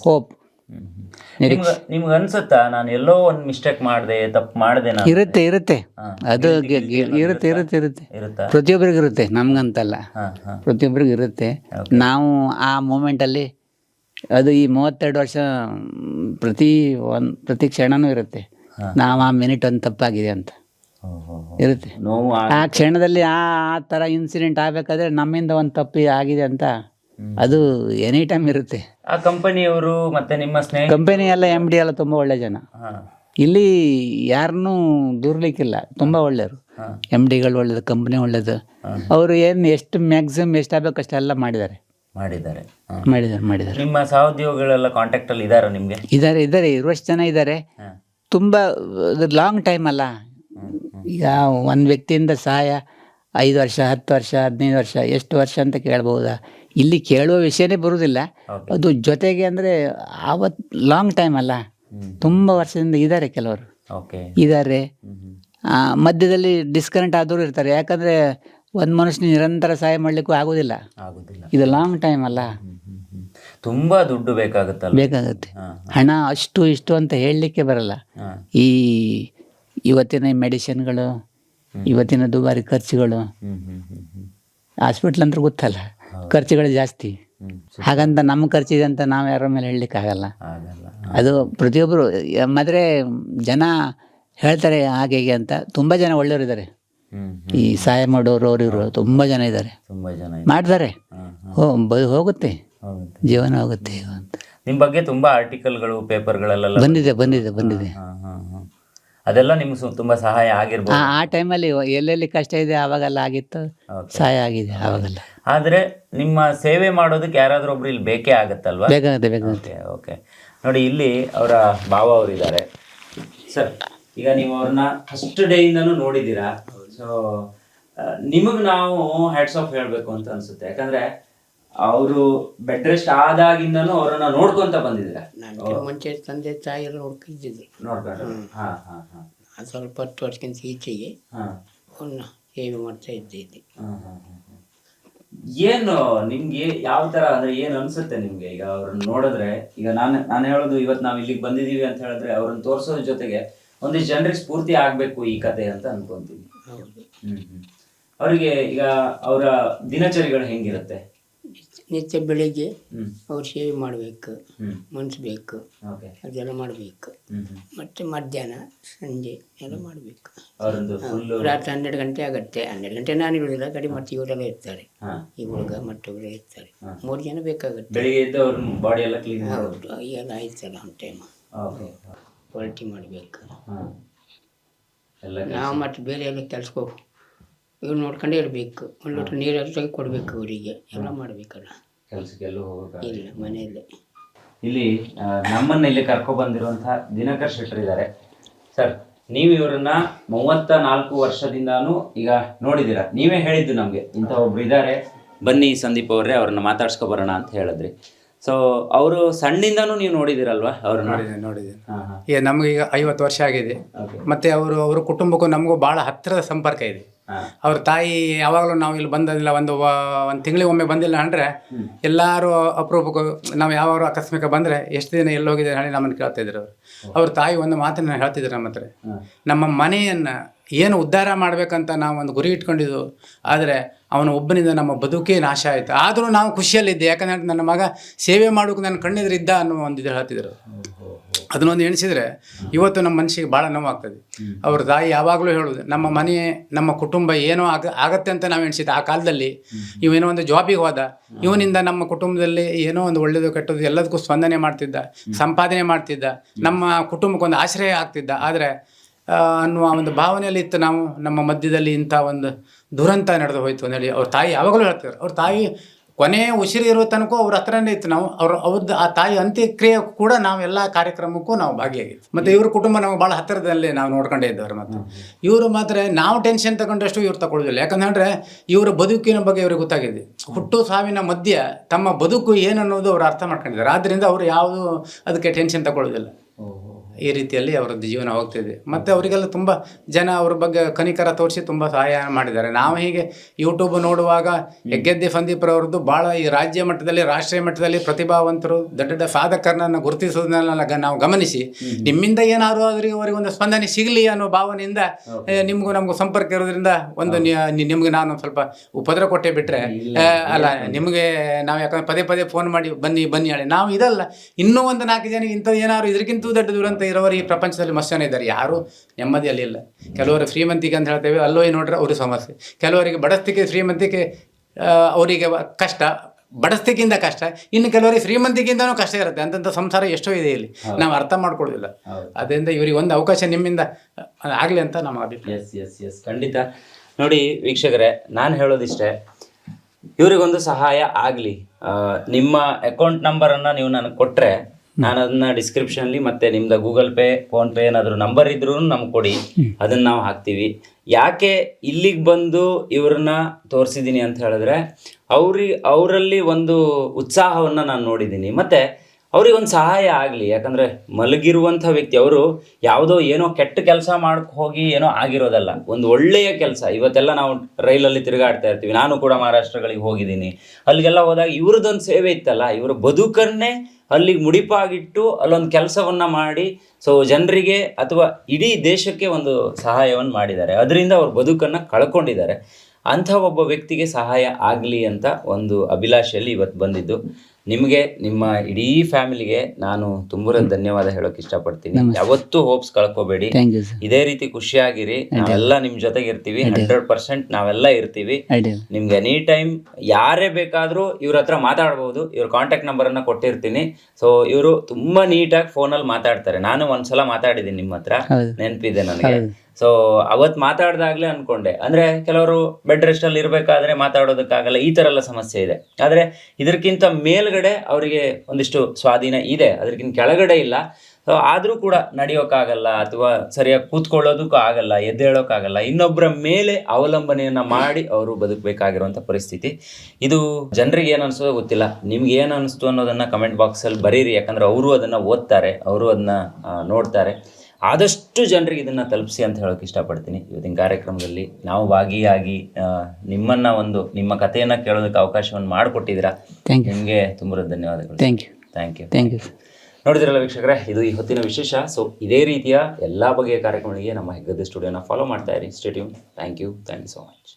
ಹೋಪ್ ನಿಮ್ಗೆ ನಿಮ್ಗೆ ಅನ್ಸುತ್ತಾ ನಾನು ಎಲ್ಲೋ ಒಂದು ಮಿಸ್ಟೇಕ್ ಮಾಡಿದೆ ತಪ್ಪು ಮಾಡಿದೆ ನಾನು? ಇರುತ್ತೆ ಇರುತ್ತೆ. ಅದು ಇರುತ್ತೆ ಇರುತ್ತೆ ಇರುತ್ತೆ. ಇರುತ್ತಾ ಪ್ರತಿಯೊಬ್ಬರಿಗೂ ಇರುತ್ತೆ. ನಮ್ಗಂತಲ್ಲ. ಪ್ರತಿಯೊಬ್ಬರಿಗೂ ಇರುತ್ತೆ. ನಾವು ಆ ಮೂಮೆಂಟಲ್ಲಿ ಅದು ಈ ಮೂವತ್ತೆರಡು ವರ್ಷ ಪ್ರತಿ ಒಂದು ಪ್ರತಿ ಕ್ಷಣನೂ ಇರುತ್ತೆ. ನಾವು ಆ ಮಿನಿಟ್ ಒಂದು ತಪ್ಪಾಗಿದೆ ಅಂತ. ಇರುತ್ತೆ. ಆ- ಆ ಕ್ಷಣದಲ್ಲಿ ಆ ಆ ಥರ ಇನ್ಸಿಡೆಂಟ್ ಆಗಬೇಕಾದ್ರೆ ನಮ್ಮಿಂದ ಒಂದು ತಪ್ಪು ಆಗಿದೆ ಅಂತ ಅದು ಎನಿ ಟೈಮ್ ಇರುತ್ತೆ. ಆ ಕಂಪನಿಯವರು ಮತ್ತೆ ನಿಮ್ಮ ಸ್ನೇಹ ಕಂಪನಿ ಎಲ್ಲ ಎಂ ಡಿ ಎಲ್ಲ ತುಂಬಾ ಒಳ್ಳೆ ಜನ. ಇಲ್ಲಿ ಯಾರನ್ನೂ ದೂರ್ಲಿಕ್ಕಿಲ್ಲ ತುಂಬಾ ಒಳ್ಳೆಯವರು. ಎಂ ಡಿಗಳು ಒಳ್ಳೇದು ಕಂಪನಿ ಒಳ್ಳೇದು. ಅವರು ಏನು ಎಷ್ಟು ಮ್ಯಾಕ್ಸಿಮಮ್ ಎಷ್ಟಾಗಬೇಕು ಅಷ್ಟೆಲ್ಲ ಮಾಡಿದ್ದಾರೆ. ಮಾಡಿದ್ದಾರೆ. ಮಾಡಿದ್ದಾರೆ ಮಾಡಿದ್ದಾರೆ. ನಿಮ್ಮ ಸಹೋದ್ಯೋಗಿಗಳೆಲ್ಲ ಕಾಂಟ್ಯಾಕ್ಟ್ ಅಲ್ಲಿ ಇದಾರ ನಿಮ್ಗೆ? ಇದ್ದಾರೆ ಇದ್ದಾರೆ. ಇರುವಷ್ಟು ಜನ ಇದ್ದಾರೆ. ತುಂಬಾ ತುಂಬ ಲಾಂಗ್ ಟೈಮ್ ಅಲ್ಲ. ಈಗ ಒಂದು ವ್ಯಕ್ತಿಯಿಂದ ಸಹಾಯ ಐದು ವರ್ಷ ಹತ್ತು ವರ್ಷ ಹದಿನೈದು ವರ್ಷ ಎಷ್ಟು ವರ್ಷ ಅಂತ ಕೇಳ್ಬೋದಾ? ಇಲ್ಲಿ ಕೇಳುವ ವಿಷಯನೇ ಬರುವುದಿಲ್ಲ. ಅದು ಜೊತೆಗೆ ಅಂದರೆ ಆವತ್ತು ಲಾಂಗ್ ಟೈಮ್ ಅಲ್ಲ. ತುಂಬ ವರ್ಷದಿಂದ ಇದ್ದಾರೆ ಕೆಲವರು. ಇದ್ದಾರೆ. ಮಧ್ಯದಲ್ಲಿ ಡಿಸ್ಕನೆಕ್ಟ್ ಆದವರು ಇರ್ತಾರೆ. ಯಾಕಂದರೆ ಒಂದು ಮನುಷ್ಯನ ನಿರಂತರ ಸಹಾಯ ಮಾಡಲಿಕ್ಕೂ ಆಗೋದಿಲ್ಲ. ಇದು ಲಾಂಗ್ ಟೈಮ್ ಅಲ್ಲ. ತುಂಬಾ ದುಡ್ಡು ಬೇಕಾಗುತ್ತೆ. ಬೇಕಾಗುತ್ತೆ ಹಣ ಅಷ್ಟು ಇಷ್ಟು ಅಂತ ಹೇಳಲಿಕ್ಕೆ ಬರಲ್ಲ. ಈ ಇವತ್ತಿನ ಮೆಡಿಸಿನ್ಗಳು ಇವತ್ತಿನ ದುಬಾರಿ ಖರ್ಚುಗಳು ಹಾಸ್ಪಿಟ್ಲ್ ಅಂದ್ರೆ ಗೊತ್ತಲ್ಲ. ಖರ್ಚುಗಳು ಜಾಸ್ತಿ. ಹಾಗಂತ ನಮ್ಮ ಖರ್ಚಿದೆ ಅಂತ ನಾವು ಯಾರ ಮೇಲೆ ಹೇಳಲಿಕ್ಕೆ ಆಗಲ್ಲ. ಅದು ಪ್ರತಿಯೊಬ್ಬರು ಮಾದ್ರೆ ಜನ ಹೇಳ್ತಾರೆ ಹಾಗೆ ಹೀಗೆ ಅಂತ. ತುಂಬ ಜನ ಒಳ್ಳೆಯವರು ಇದ್ದಾರೆ ಈ ಸಹಾಯ ಮಾಡೋರು ಅವರು ಇವರು ತುಂಬ ಜನ ಇದ್ದಾರೆ ಮಾಡ್ತಾರೆ. ಹೋಗುತ್ತೆ. ಜೀವನ ಹೋಗುತ್ತೆ ಅಂತ. ನಿಮ್ ಬಗ್ಗೆ ತುಂಬಾ ಆರ್ಟಿಕಲ್ಗಳು ಪೇಪರ್ಗಳೆಲ್ಲ ಬಂದಿದೆ ಬಂದಿದೆ ಬಂದಿದೆ. ಅದೆಲ್ಲ ನಿಮ್ಗೆ ತುಂಬಾ ಸಹಾಯ ಆಗಿರ್ಬೋದು. ಆ ಟೈಮಲ್ಲಿ ಎಲ್ಲೆಲ್ಲಿ ಕಷ್ಟ ಇದೆ ಆವಾಗೆಲ್ಲ ಆಗಿತ್ತು. ಸಹಾಯ ಆಗಿದೆ ಆವಾಗೆಲ್ಲ ಆದ್ರೆ ನಿಮ್ಮ ಸೇವೆ ಮಾಡೋದಕ್ಕೆ ಯಾರಾದ್ರೂ ಒಬ್ರು ಇಲ್ಲಿ ಬೇಕೇ ಆಗತ್ತಲ್ವಾ? ಬೇಕಾಗುತ್ತೆ ಬೇಕಾಗುತ್ತೆ. ಓಕೆ ನೋಡಿ ಇಲ್ಲಿ ಅವರ ಭಾವ ಅವರಿದ್ದಾರೆ ಸರ್ ಈಗ ನೀವು ಅವ್ರನ್ನ ಫಸ್ಟ್ ಡೇಯಿಂದನೂ ನೋಡಿದ್ದೀರಾ. ಸೊ ನಿಮಗೆ ನಾವು ಹ್ಯಾಟ್ಸ್ ಆಫ್ ಹೇಳಬೇಕು ಅಂತ ಅನ್ಸುತ್ತೆ. ಯಾಕಂದ್ರೆ ಅವರು ಬೆಡ್ ರೆಸ್ಟ್ ಆದಾಗಿಂದನೂ ಅವ್ರನ್ನ ನೋಡ್ಕೊಂತ ಬಂದಿದ್ದೀರಾ. ನನಗೆ ಮುಂಚೆ ತಂದೆ ತಾಯಿ ಎಲ್ಲ ನೋಡ್ಕೊಂಡಿದ್ರು ನೋಡ್ಕೊಂಡ್ರೆ. ಹಾ ಹಾ ಹಾ. ಅದು ಸ್ವಲ್ಪ ಹತ್ತು ವರ್ಷಕ್ಕಿಂತ ಈಚೆಗೆ ಹಾ. ಸೇವೆ ಮಾಡ್ತಾ ಇದ್ದೆ ಇಲ್ಲಿ ಹಾ, ಹಾ, ಹಾ, ಹಾ. ಏನು ನಿಮ್ಗೆ ಯಾವ ತರ ಅಂದ್ರೆ ಏನ್ ಅನ್ಸುತ್ತೆ ನಿಮ್ಗೆ? ಈಗ ಅವ್ರನ್ನ ನೋಡಿದ್ರೆ ಈಗ ನಾನು ನಾನು ಹೇಳೋದು ಇವತ್ತು ನಾವು ಇಲ್ಲಿಗೆ ಬಂದಿದೀವಿ ಅಂತ ಹೇಳಿದ್ರೆ ಅವ್ರನ್ನ ತೋರ್ಸೋದ್ರ ಜೊತೆಗೆ ಒಂದಿಷ್ಟು ಜನರಿಗೆ ಸ್ಫೂರ್ತಿ ಆಗ್ಬೇಕು ಈ ಕತೆ ಅಂತ ಅನ್ಕೊಂತೀನಿ. ಹೌದು. ಹ್ಮ್ ಹ್ಮ್. ಅವರಿಗೆ ಈಗ ಅವರ ದಿನಚರಿಗಳು ಹೆಂಗಿರುತ್ತೆ? ನಿತ್ಯ ಬೆಳಿಗ್ಗೆ ಅವ್ರು ಸೇವೆ ಮಾಡಬೇಕು ಮನ್ಸ್ಬೇಕು ಓಕೆ. ಅದೆಲ್ಲ ಮಾಡಬೇಕು. ಮತ್ತು ಮಧ್ಯಾಹ್ನ ಸಂಜೆ ಎಲ್ಲ ಮಾಡಬೇಕು. ಅವರೊಂದು ರಾತ್ರಿ ಹನ್ನೆರಡು ಗಂಟೆ ಆಗುತ್ತೆ. ಹನ್ನೆರಡು ಗಂಟೆ ನಾನು ಇರೋದಿಲ್ಲ ಕಡಿಮೆ ಮತ್ತೆ ಇವರೆಲ್ಲ ಇರ್ತಾರೆ. ಈ ಹುಡುಗ ಮತ್ತೊಬ್ಬರೇ ಇರ್ತಾರೆ. ಮೂರು ಜನ ಬೇಕಾಗುತ್ತೆ. ಬೆಳಿಗ್ಗೆ ಎದ್ದು ಅವ್ರ ಬಾಡಿ ಎಲ್ಲ ಕ್ಲೀನ್ ಹೌದು ಎಲ್ಲ ಆಯ್ತಲ್ಲ ಒಂದು ಟೈಮ್ ಓಕೆ. ಕ್ವಾಲಿಟಿ ಮಾಡಬೇಕು. ನಾವು ಮತ್ತೆ ಬೇರೆ ಎಲ್ಲ ಕೆಲಸಕ್ಕೆ ಇವ್ರು ನೋಡ್ಕೊಂಡೇ ಇರಬೇಕು. ಒಂದು ಲೋಟ ನೀರು ಅಷ್ಟಾಗಿ ಕೊಡಬೇಕು ಅವರಿಗೆ ಎಲ್ಲ ಮಾಡಬೇಕಲ್ಲ. ಕೆಲ್ಸಕ್ಕೆಲ್ಲೂ ಹೋಗಕ್ಕೆ ಇಲ್ಲ ಮನೆಯಲ್ಲೇ. ಇಲ್ಲಿ ಆ, ನಮ್ಮನ್ನ ಇಲ್ಲಿ ಕರ್ಕೊ ಬಂದಿರುವಂತಹ ದಿನಕರ್ ಶೆಟ್ಟರ್ ಇದ್ದಾರೆ. ಸರ್ ನೀವು ಇವರನ್ನ ಮೂವತ್ತ ನಾಲ್ಕು ವರ್ಷದಿಂದಾನು ಈಗ ನೋಡಿದ್ದೀರಾ? ನೀವೇ ಹೇಳಿದ್ದು ನಮಗೆ. ಇಂಥ ಒಬ್ರು ಇದ್ದಾರೆ. ಬನ್ನಿ ಸಂದೀಪ್ ಅವರೇ ಅವ್ರನ್ನ ಮಾತಾಡ್ಸ್ಕೊ ಬರೋಣ ಅಂತ ಹೇಳಿದ್ರಿ. ಸೊ ಅವರು ಸಣ್ಣಿಂದಾನು ನೀವು ನೋಡಿದಿರಲ್ವಾ ಅವ್ರನ್ನ? ನೋಡಿದ್ದೇನೆ ನೋಡಿದ್ದೇನೆ. ಹಾ ಹಾ. ಈಗ ನಮಗೀಗ ಐವತ್ತು ವರ್ಷ ಆಗಿದೆ. ಮತ್ತೆ ಮತ್ತು ಅವರು ಅವ್ರ ಕುಟುಂಬಕ್ಕೂ ನಮಗೂ ಭಾಳ ಹತ್ತಿರದ ಸಂಪರ್ಕ ಇದೆ. ಅವ್ರ ತಾಯಿ ಯಾವಾಗಲೂ ನಾವು ಇಲ್ಲಿ ಬಂದಿಲ್ಲ ಒಂದು ಒಂದು ತಿಂಗಳಿಗೆ ಒಮ್ಮೆ ಬಂದಿಲ್ಲ ಅಂದರೆ ಎಲ್ಲರೂ ಅಪರೂಪಕ್ಕೂ ನಾವು ಯಾವಾಗ ಆಕಸ್ಮಿಕ ಬಂದರೆ ಎಷ್ಟು ದಿನ ಎಲ್ಲಿ ಹೋಗಿದೆ ಹೇಳಿ ನಮ್ಮನ್ನು ಕೇಳ್ತಿದ್ರು ಅವರು. ಅವ್ರ ತಾಯಿ ಒಂದು ಮಾತನ್ನು ಹೇಳ್ತಿದ್ರು ನಮ್ಮ ಹತ್ರ. ನಮ್ಮ ಮನೆಯನ್ನು ಏನು ಉದ್ಧಾರ ಮಾಡಬೇಕಂತ ನಾವು ಒಂದು ಗುರಿ ಇಟ್ಕೊಂಡಿದ್ದು ಆದರೆ ಅವನ ಒಬ್ಬನಿಂದ ನಮ್ಮ ಬದುಕೇ ನಾಶ ಆಯಿತು. ಆದರೂ ನಾವು ಖುಷಿಯಲ್ಲಿದ್ದೆ. ಯಾಕಂದ್ರೆ ನನ್ನ ಮಗ ಸೇವೆ ಮಾಡೋಕೆ ನನ್ನ ಕಣ್ಣೆದುರಿದ್ದ ಅನ್ನೋ ಒಂದು ಇದು ಹೇಳ್ತಿದ್ರು. ಅದನ್ನೊಂದು ಎಣಿಸಿದ್ರೆ ಇವತ್ತು ನಮ್ಮ ಮನಸ್ಸಿಗೆ ಭಾಳ ನೋವಾಗ್ತದೆ. ಅವ್ರ ತಾಯಿ ಯಾವಾಗಲೂ ಹೇಳೋದು, ನಮ್ಮ ಮನೆ, ನಮ್ಮ ಕುಟುಂಬ ಏನೋ ಆಗ, ಆಗತ್ತೆ ಅಂತ ನಾವು ಎಣಿಸಿದ್ದೆ. ಆ ಕಾಲದಲ್ಲಿ ಇವೇನೋ ಒಂದು ಜಾಬಿಗೆ ಹೋದ, ಇವನಿಂದ ನಮ್ಮ ಕುಟುಂಬದಲ್ಲಿ ಏನೋ ಒಂದು ಒಳ್ಳೇದು ಕೆಟ್ಟದ್ದು ಎಲ್ಲದಕ್ಕೂ ಸ್ಪಂದನೆ ಮಾಡ್ತಿದ್ದ, ಸಂಪಾದನೆ ಮಾಡ್ತಿದ್ದ, ನಮ್ಮ ಕುಟುಂಬಕ್ಕೊಂದು ಆಶ್ರಯ ಆಗ್ತಿದ್ದ. ಆದರೆ ಅನ್ನುವ ಒಂದು ಭಾವನೆಯಲ್ಲಿ ಇತ್ತು ನಾವು, ನಮ್ಮ ಮಧ್ಯದಲ್ಲಿ ಇಂಥ ಒಂದು ದುರಂತ ನಡೆದು ಹೋಯಿತು ಅಂತ ಹೇಳಿ ಅವ್ರ ತಾಯಿ ಯಾವಾಗಲೂ ಹೇಳ್ತಾರೆ ಅವ್ರ ತಾಯಿ ಕೊನೆ ಉಸಿರು ಇರೋ ತನಕ ಅವ್ರ ಹತ್ರನೇ ಇತ್ತು. ನಾವು ಅವ್ರ ಅವ್ರದ್ದು ಆ ತಾಯಿ ಅಂತ್ಯಕ್ರಿಯೆ ಕೂಡ ನಾವು ಎಲ್ಲ ಕಾರ್ಯಕ್ರಮಕ್ಕೂ ನಾವು ಭಾಗಿಯಾಗಿತ್ತು ಮತ್ತು ಇವ್ರ ಕುಟುಂಬ ನಾವು ಭಾಳ ಹತ್ತಿರದಲ್ಲಿ ನಾವು ನೋಡ್ಕೊಂಡೇ ಇದ್ದವ್ರು ಮತ್ತು. ಇವರು ಮಾತ್ರ ನಾವು ಟೆನ್ಷನ್ ತಗೊಂಡಷ್ಟು ಇವ್ರು ತಗೊಳ್ಳೋದಿಲ್ಲ ಯಾಕಂದ್ರೆ ಇವರ ಬದುಕಿನ ಬಗ್ಗೆ ಇವ್ರಿಗೆ ಗೊತ್ತಾಗಿದೆ. ಹುಟ್ಟು ಸಾವಿನ ಮಧ್ಯ ತಮ್ಮ ಬದುಕು ಏನನ್ನೋದು ಅವ್ರು ಅರ್ಥ ಮಾಡ್ಕೊಂಡಿದ್ದಾರೆ. ಆದ್ದರಿಂದ ಅವರು ಯಾವುದು ಅದಕ್ಕೆ ಟೆನ್ಷನ್ ತಗೊಳ್ಳೋದಿಲ್ಲ ಈ ರೀತಿಯಲ್ಲಿ ಅವರದ್ದು ಜೀವನ ಹೋಗ್ತಿದೆ ಮತ್ತು ಅವರಿಗೆಲ್ಲ ತುಂಬ ಜನ ಅವ್ರ ಬಗ್ಗೆ ಕನಿಕರ ತೋರಿಸಿ ತುಂಬ ಸಹಾಯ ಮಾಡಿದ್ದಾರೆ. ನಾವು ಹೀಗೆ ಯೂಟ್ಯೂಬ್ ನೋಡುವಾಗ ಹೆಗ್ಗೆದ್ದೆ ಸಂದೀಪ್ರವ್ರದ್ದು ಭಾಳ ಈ ರಾಜ್ಯ ಮಟ್ಟದಲ್ಲಿ ರಾಷ್ಟ್ರೀಯ ಮಟ್ಟದಲ್ಲಿ ಪ್ರತಿಭಾವಂತರು ದೊಡ್ಡ ದೊಡ್ಡ ಸಾಧಕರನ್ನ ಗುರುತಿಸೋದನ್ನೆಲ್ಲ ನಾವು ಗಮನಿಸಿ ನಿಮ್ಮಿಂದ ಏನಾದರೂ ಅವರಿಗೆ ಅವರಿಗೆ ಒಂದು ಸ್ಪಂದನೆ ಸಿಗಲಿ ಅನ್ನೋ ಭಾವನೆಯಿಂದ ನಿಮಗೂ ನಮಗೂ ಸಂಪರ್ಕ ಇರೋದ್ರಿಂದ ಒಂದು ನಿಮ್ಗೆ ನಾನು ಸ್ವಲ್ಪ ಉಪದ್ರ ಕೊಟ್ಟೆ ಬಿಟ್ರೆ ಆ, ಅಲ್ಲ ನಿಮಗೆ ನಾವು ಯಾಕಂದ್ರೆ ಪದೇ ಪದೇ ಫೋನ್ ಮಾಡಿ ಬನ್ನಿ ಬನ್ನಿ ಹೇಳಿ. ನಾವು ಇದಲ್ಲ ಇನ್ನೂ ಒಂದು ನಾಲ್ಕು ಜನ ಇಂಥ ಏನಾದ್ರು ಇದಕ್ಕಿಂತ ದೊಡ್ಡ ದುರಂತ ಇರೋರು ಈ ಪ್ರಪಂಚದಲ್ಲಿ ಮಸ್ತ್ ಜನ ಇದ್ದಾರೆ. ಯಾರು ನೆಮ್ಮದಿಯಲ್ಲಿ ಇಲ್ಲ. ಕೆಲವರು ಶ್ರೀಮಂತಿಕೆ ಅಂತ ಹೇಳ್ತೇವೆ ಅಲ್ಲೋ ನೋಡ್ರೆ ಅವ್ರಿಗೆ ಸಮಸ್ಯೆ. ಕೆಲವರಿಗೆ ಬಡಸ್ತಿಕೆ ಶ್ರೀಮಂತಿಕೆ ಅವರಿಗೆ ಕಷ್ಟ. ಬಡಸ್ತಿಕೆಯಿಂದ ಕಷ್ಟ. ಇನ್ನು ಕೆಲವರಿಗೆ ಶ್ರೀಮಂತಿಕೆಯಿಂದನೂ ಕಷ್ಟ ಇರುತ್ತೆ. ಅಂತಂಥ ಸಂಸಾರ ಎಷ್ಟೋ ಇದೆ ಇಲ್ಲಿ. ನಾವು ಅರ್ಥ ಮಾಡ್ಕೊಳ್ಳೋದಿಲ್ಲ. ಅದರಿಂದ ಇವರಿಗೆ ಒಂದು ಅವಕಾಶ ನಿಮ್ಮಿಂದ ಆಗಲಿ ಅಂತ ನಮ್ಮ ಅಭಿಪ್ರಾಯ. ಎಸ್ ಎಸ್ ಎಸ್ ಖಂಡಿತ. ನೋಡಿ ವೀಕ್ಷಕರೇ ನಾನು ಹೇಳೋದಿಷ್ಟೇ ಇವರಿಗೊಂದು ಸಹಾಯ ಆಗಲಿ. ನಿಮ್ಮ ಅಕೌಂಟ್ ನಂಬರನ್ನು ನೀವು ನನಗೆ ಕೊಟ್ಟರೆ ನಾನು ಅದನ್ನ ಡಿಸ್ಕ್ರಿಪ್ಷನ್ಲಿ ಮತ್ತೆ ನಿಮ್ದು ಗೂಗಲ್ ಪೇ ಫೋನ್ ಪೇ ಏನಾದರೂ ನಂಬರ್ ಇದ್ರೂ ನಮ್ಗೆ ಕೊಡಿ. ಅದನ್ನ ನಾವು ಹಾಕ್ತೀವಿ. ಯಾಕೆ ಇಲ್ಲಿಗೆ ಬಂದು ಇವ್ರನ್ನ ತೋರಿಸಿದ್ದೀನಿ ಅಂತ ಹೇಳಿದ್ರೆ ಅವ್ರಿ ಅವರಲ್ಲಿ ಒಂದು ಉತ್ಸಾಹವನ್ನು ನಾನು ನೋಡಿದ್ದೀನಿ ಮತ್ತೆ ಅವ್ರಿಗೆ ಒಂದು ಸಹಾಯ ಆಗಲಿ. ಯಾಕಂದರೆ ಮಲಗಿರುವಂಥ ವ್ಯಕ್ತಿ, ಅವರು ಯಾವುದೋ ಏನೋ ಕೆಟ್ಟ ಕೆಲಸ ಮಾಡಕ್ಕೆ ಹೋಗಿ ಏನೋ ಆಗಿರೋದಲ್ಲ. ಒಂದು ಒಳ್ಳೆಯ ಕೆಲಸ. ಇವತ್ತೆಲ್ಲ ನಾವು ರೈಲಲ್ಲಿ ತಿರುಗಾಡ್ತಾ ಇರ್ತೀವಿ. ನಾನು ಕೂಡ ಮಹಾರಾಷ್ಟ್ರಗಳಿಗೆ ಹೋಗಿದ್ದೀನಿ. ಅಲ್ಲಿಗೆಲ್ಲ ಹೋದಾಗ ಇವ್ರದ್ದೊಂದು ಸೇವೆ ಇತ್ತಲ್ಲ. ಇವರ ಬದುಕನ್ನೇ ಅಲ್ಲಿಗೆ ಮುಡಿಪಾಗಿಟ್ಟು ಅಲ್ಲೊಂದು ಕೆಲಸವನ್ನು ಮಾಡಿ ಸೊ ಜನರಿಗೆ ಅಥವಾ ಇಡೀ ದೇಶಕ್ಕೆ ಒಂದು ಸಹಾಯವನ್ನು ಮಾಡಿದ್ದಾರೆ. ಅದರಿಂದ ಅವ್ರ ಬದುಕನ್ನು ಕಳ್ಕೊಂಡಿದ್ದಾರೆ. ಅಂಥ ಒಬ್ಬ ವ್ಯಕ್ತಿಗೆ ಸಹಾಯ ಆಗಲಿ ಅಂತ ಒಂದು ಅಭಿಲಾಷೆಯಲ್ಲಿ ಇವತ್ತು ಬಂದಿದ್ದು. ನಿಮಗೆ ನಿಮ್ಮ ಇಡೀ ಫ್ಯಾಮಿಲಿಗೆ ನಾನು ತುಂಬ ಧನ್ಯವಾದ ಹೇಳೋಕೆ ಇಷ್ಟಪಡ್ತೀನಿ. ಯಾವತ್ತೂ ಹೋಪ್ಸ್ ಕಳ್ಕೋಬೇಡಿ. ಇದೇ ರೀತಿ ಖುಷಿಯಾಗಿರಿ. ನಾವೆಲ್ಲ ನಿಮ್ ಜೊತೆಗೆ ಇರ್ತೀವಿ. ಹಂಡ್ರೆಡ್ ಪರ್ಸೆಂಟ್ ನಾವೆಲ್ಲ ಇರ್ತೀವಿ. ನಿಮ್ಗೆ ಎನಿ ಟೈಮ್ ಯಾರೇ ಬೇಕಾದ್ರೂ ಇವ್ರ ಹತ್ರ ಮಾತಾಡ್ಬೋದು. ಇವ್ರ ಕಾಂಟ್ಯಾಕ್ಟ್ ನಂಬರ್ ಅನ್ನ ಕೊಟ್ಟಿರ್ತೀನಿ. ಸೊ ಇವರು ತುಂಬಾ ನೀಟಾಗಿ ಫೋನಲ್ಲಿ ಮಾತಾಡ್ತಾರೆ. ನಾನು ಒಂದ್ಸಲ ಮಾತಾಡಿದ್ದೀನಿ ನಿಮ್ಮ ಹತ್ರ. ನೆನಪಿದೆ ನನಗೆ. ಸೊ ಅವತ್ತು ಮಾತಾಡ್ದಾಗ್ಲೇ ಅನ್ಕೊಂಡೆ. ಅಂದ್ರೆ ಕೆಲವರು ಬೆಡ್ ರೆಸ್ಟ್ ಅಲ್ಲಿ ಇರಬೇಕಾದ್ರೆ ಮಾತಾಡೋದಕ್ಕಾಗಲ್ಲ, ಈ ಥರ ಎಲ್ಲ ಸಮಸ್ಯೆ ಇದೆ. ಆದ್ರೆ ಇದಕ್ಕಿಂತ ಮೇಲ್ಗಡೆ ಅವರಿಗೆ ಒಂದಿಷ್ಟು ಸ್ವಾಧೀನ ಇದೆ. ಅದಕ್ಕಿಂತ ಕೆಳಗಡೆ ಇಲ್ಲ. ಸೊ ಆದರೂ ಕೂಡ ನಡೆಯೋಕ್ಕಾಗಲ್ಲ ಅಥವಾ ಸರಿಯಾಗಿ ಕೂತ್ಕೊಳ್ಳೋದಕ್ಕೂ ಆಗಲ್ಲ ಎದ್ದೇಳೋಕ್ಕಾಗಲ್ಲ ಇನ್ನೊಬ್ಬರ ಮೇಲೆ ಅವಲಂಬನೆಯನ್ನ ಮಾಡಿ ಅವರು ಬದುಕಬೇಕಾಗಿರುವಂಥ ಪರಿಸ್ಥಿತಿ. ಇದು ಜನರಿಗೆ ಏನು ಅನಿಸೋದು ಗೊತ್ತಿಲ್ಲ. ನಿಮ್ಗೆ ಏನು ಅನಿಸ್ತು ಅನ್ನೋದನ್ನ ಕಮೆಂಟ್ ಬಾಕ್ಸಲ್ಲಿ ಬರೀರಿ. ಯಾಕಂದ್ರೆ ಅವರು ಅದನ್ನ ಓದ್ತಾರೆ, ಅವರು ಅದನ್ನ ನೋಡ್ತಾರೆ. ಆದಷ್ಟು ಜನರಿಗೆ ಇದನ್ನ ತಲುಪಿಸಿ ಅಂತ ಹೇಳೋಕೆ ಇಷ್ಟಪಡ್ತೀನಿ. ಇವತ್ತಿನ ಕಾರ್ಯಕ್ರಮದಲ್ಲಿ ನಾವು ಭಾಗಿಯಾಗಿ ನಿಮ್ಮನ್ನು ಒಂದು ನಿಮ್ಮ ಕಥೆಯನ್ನ ಕೇಳೋದಕ್ಕೆ ಅವಕಾಶವನ್ನು ಮಾಡಿಕೊಟ್ಟಿದ್ದೀರಾ? ಥ್ಯಾಂಕ್ ಯು ನಿಮಗೆ ತುಂಬ ಧನ್ಯವಾದಗಳು. Thank you thank you thank you ನೋಡಿದ್ರಲ್ಲ ವೀಕ್ಷಕರೇ ಇದು ಈ ಹೊತ್ತಿನ ವಿಶೇಷ. ಸೊ ಇದೇ ರೀತಿಯ ಎಲ್ಲ ಬಗೆಯ ಕಾರ್ಯಕ್ರಮಗಳಿಗೆ ನಮ್ಮ ಹೆಗ್ಗದ ಸ್ಟುಡಿಯೋನ ಫಾಲೋ ಮಾಡ್ತಾ ಇರಿ. Stay tuned thank you thank you so much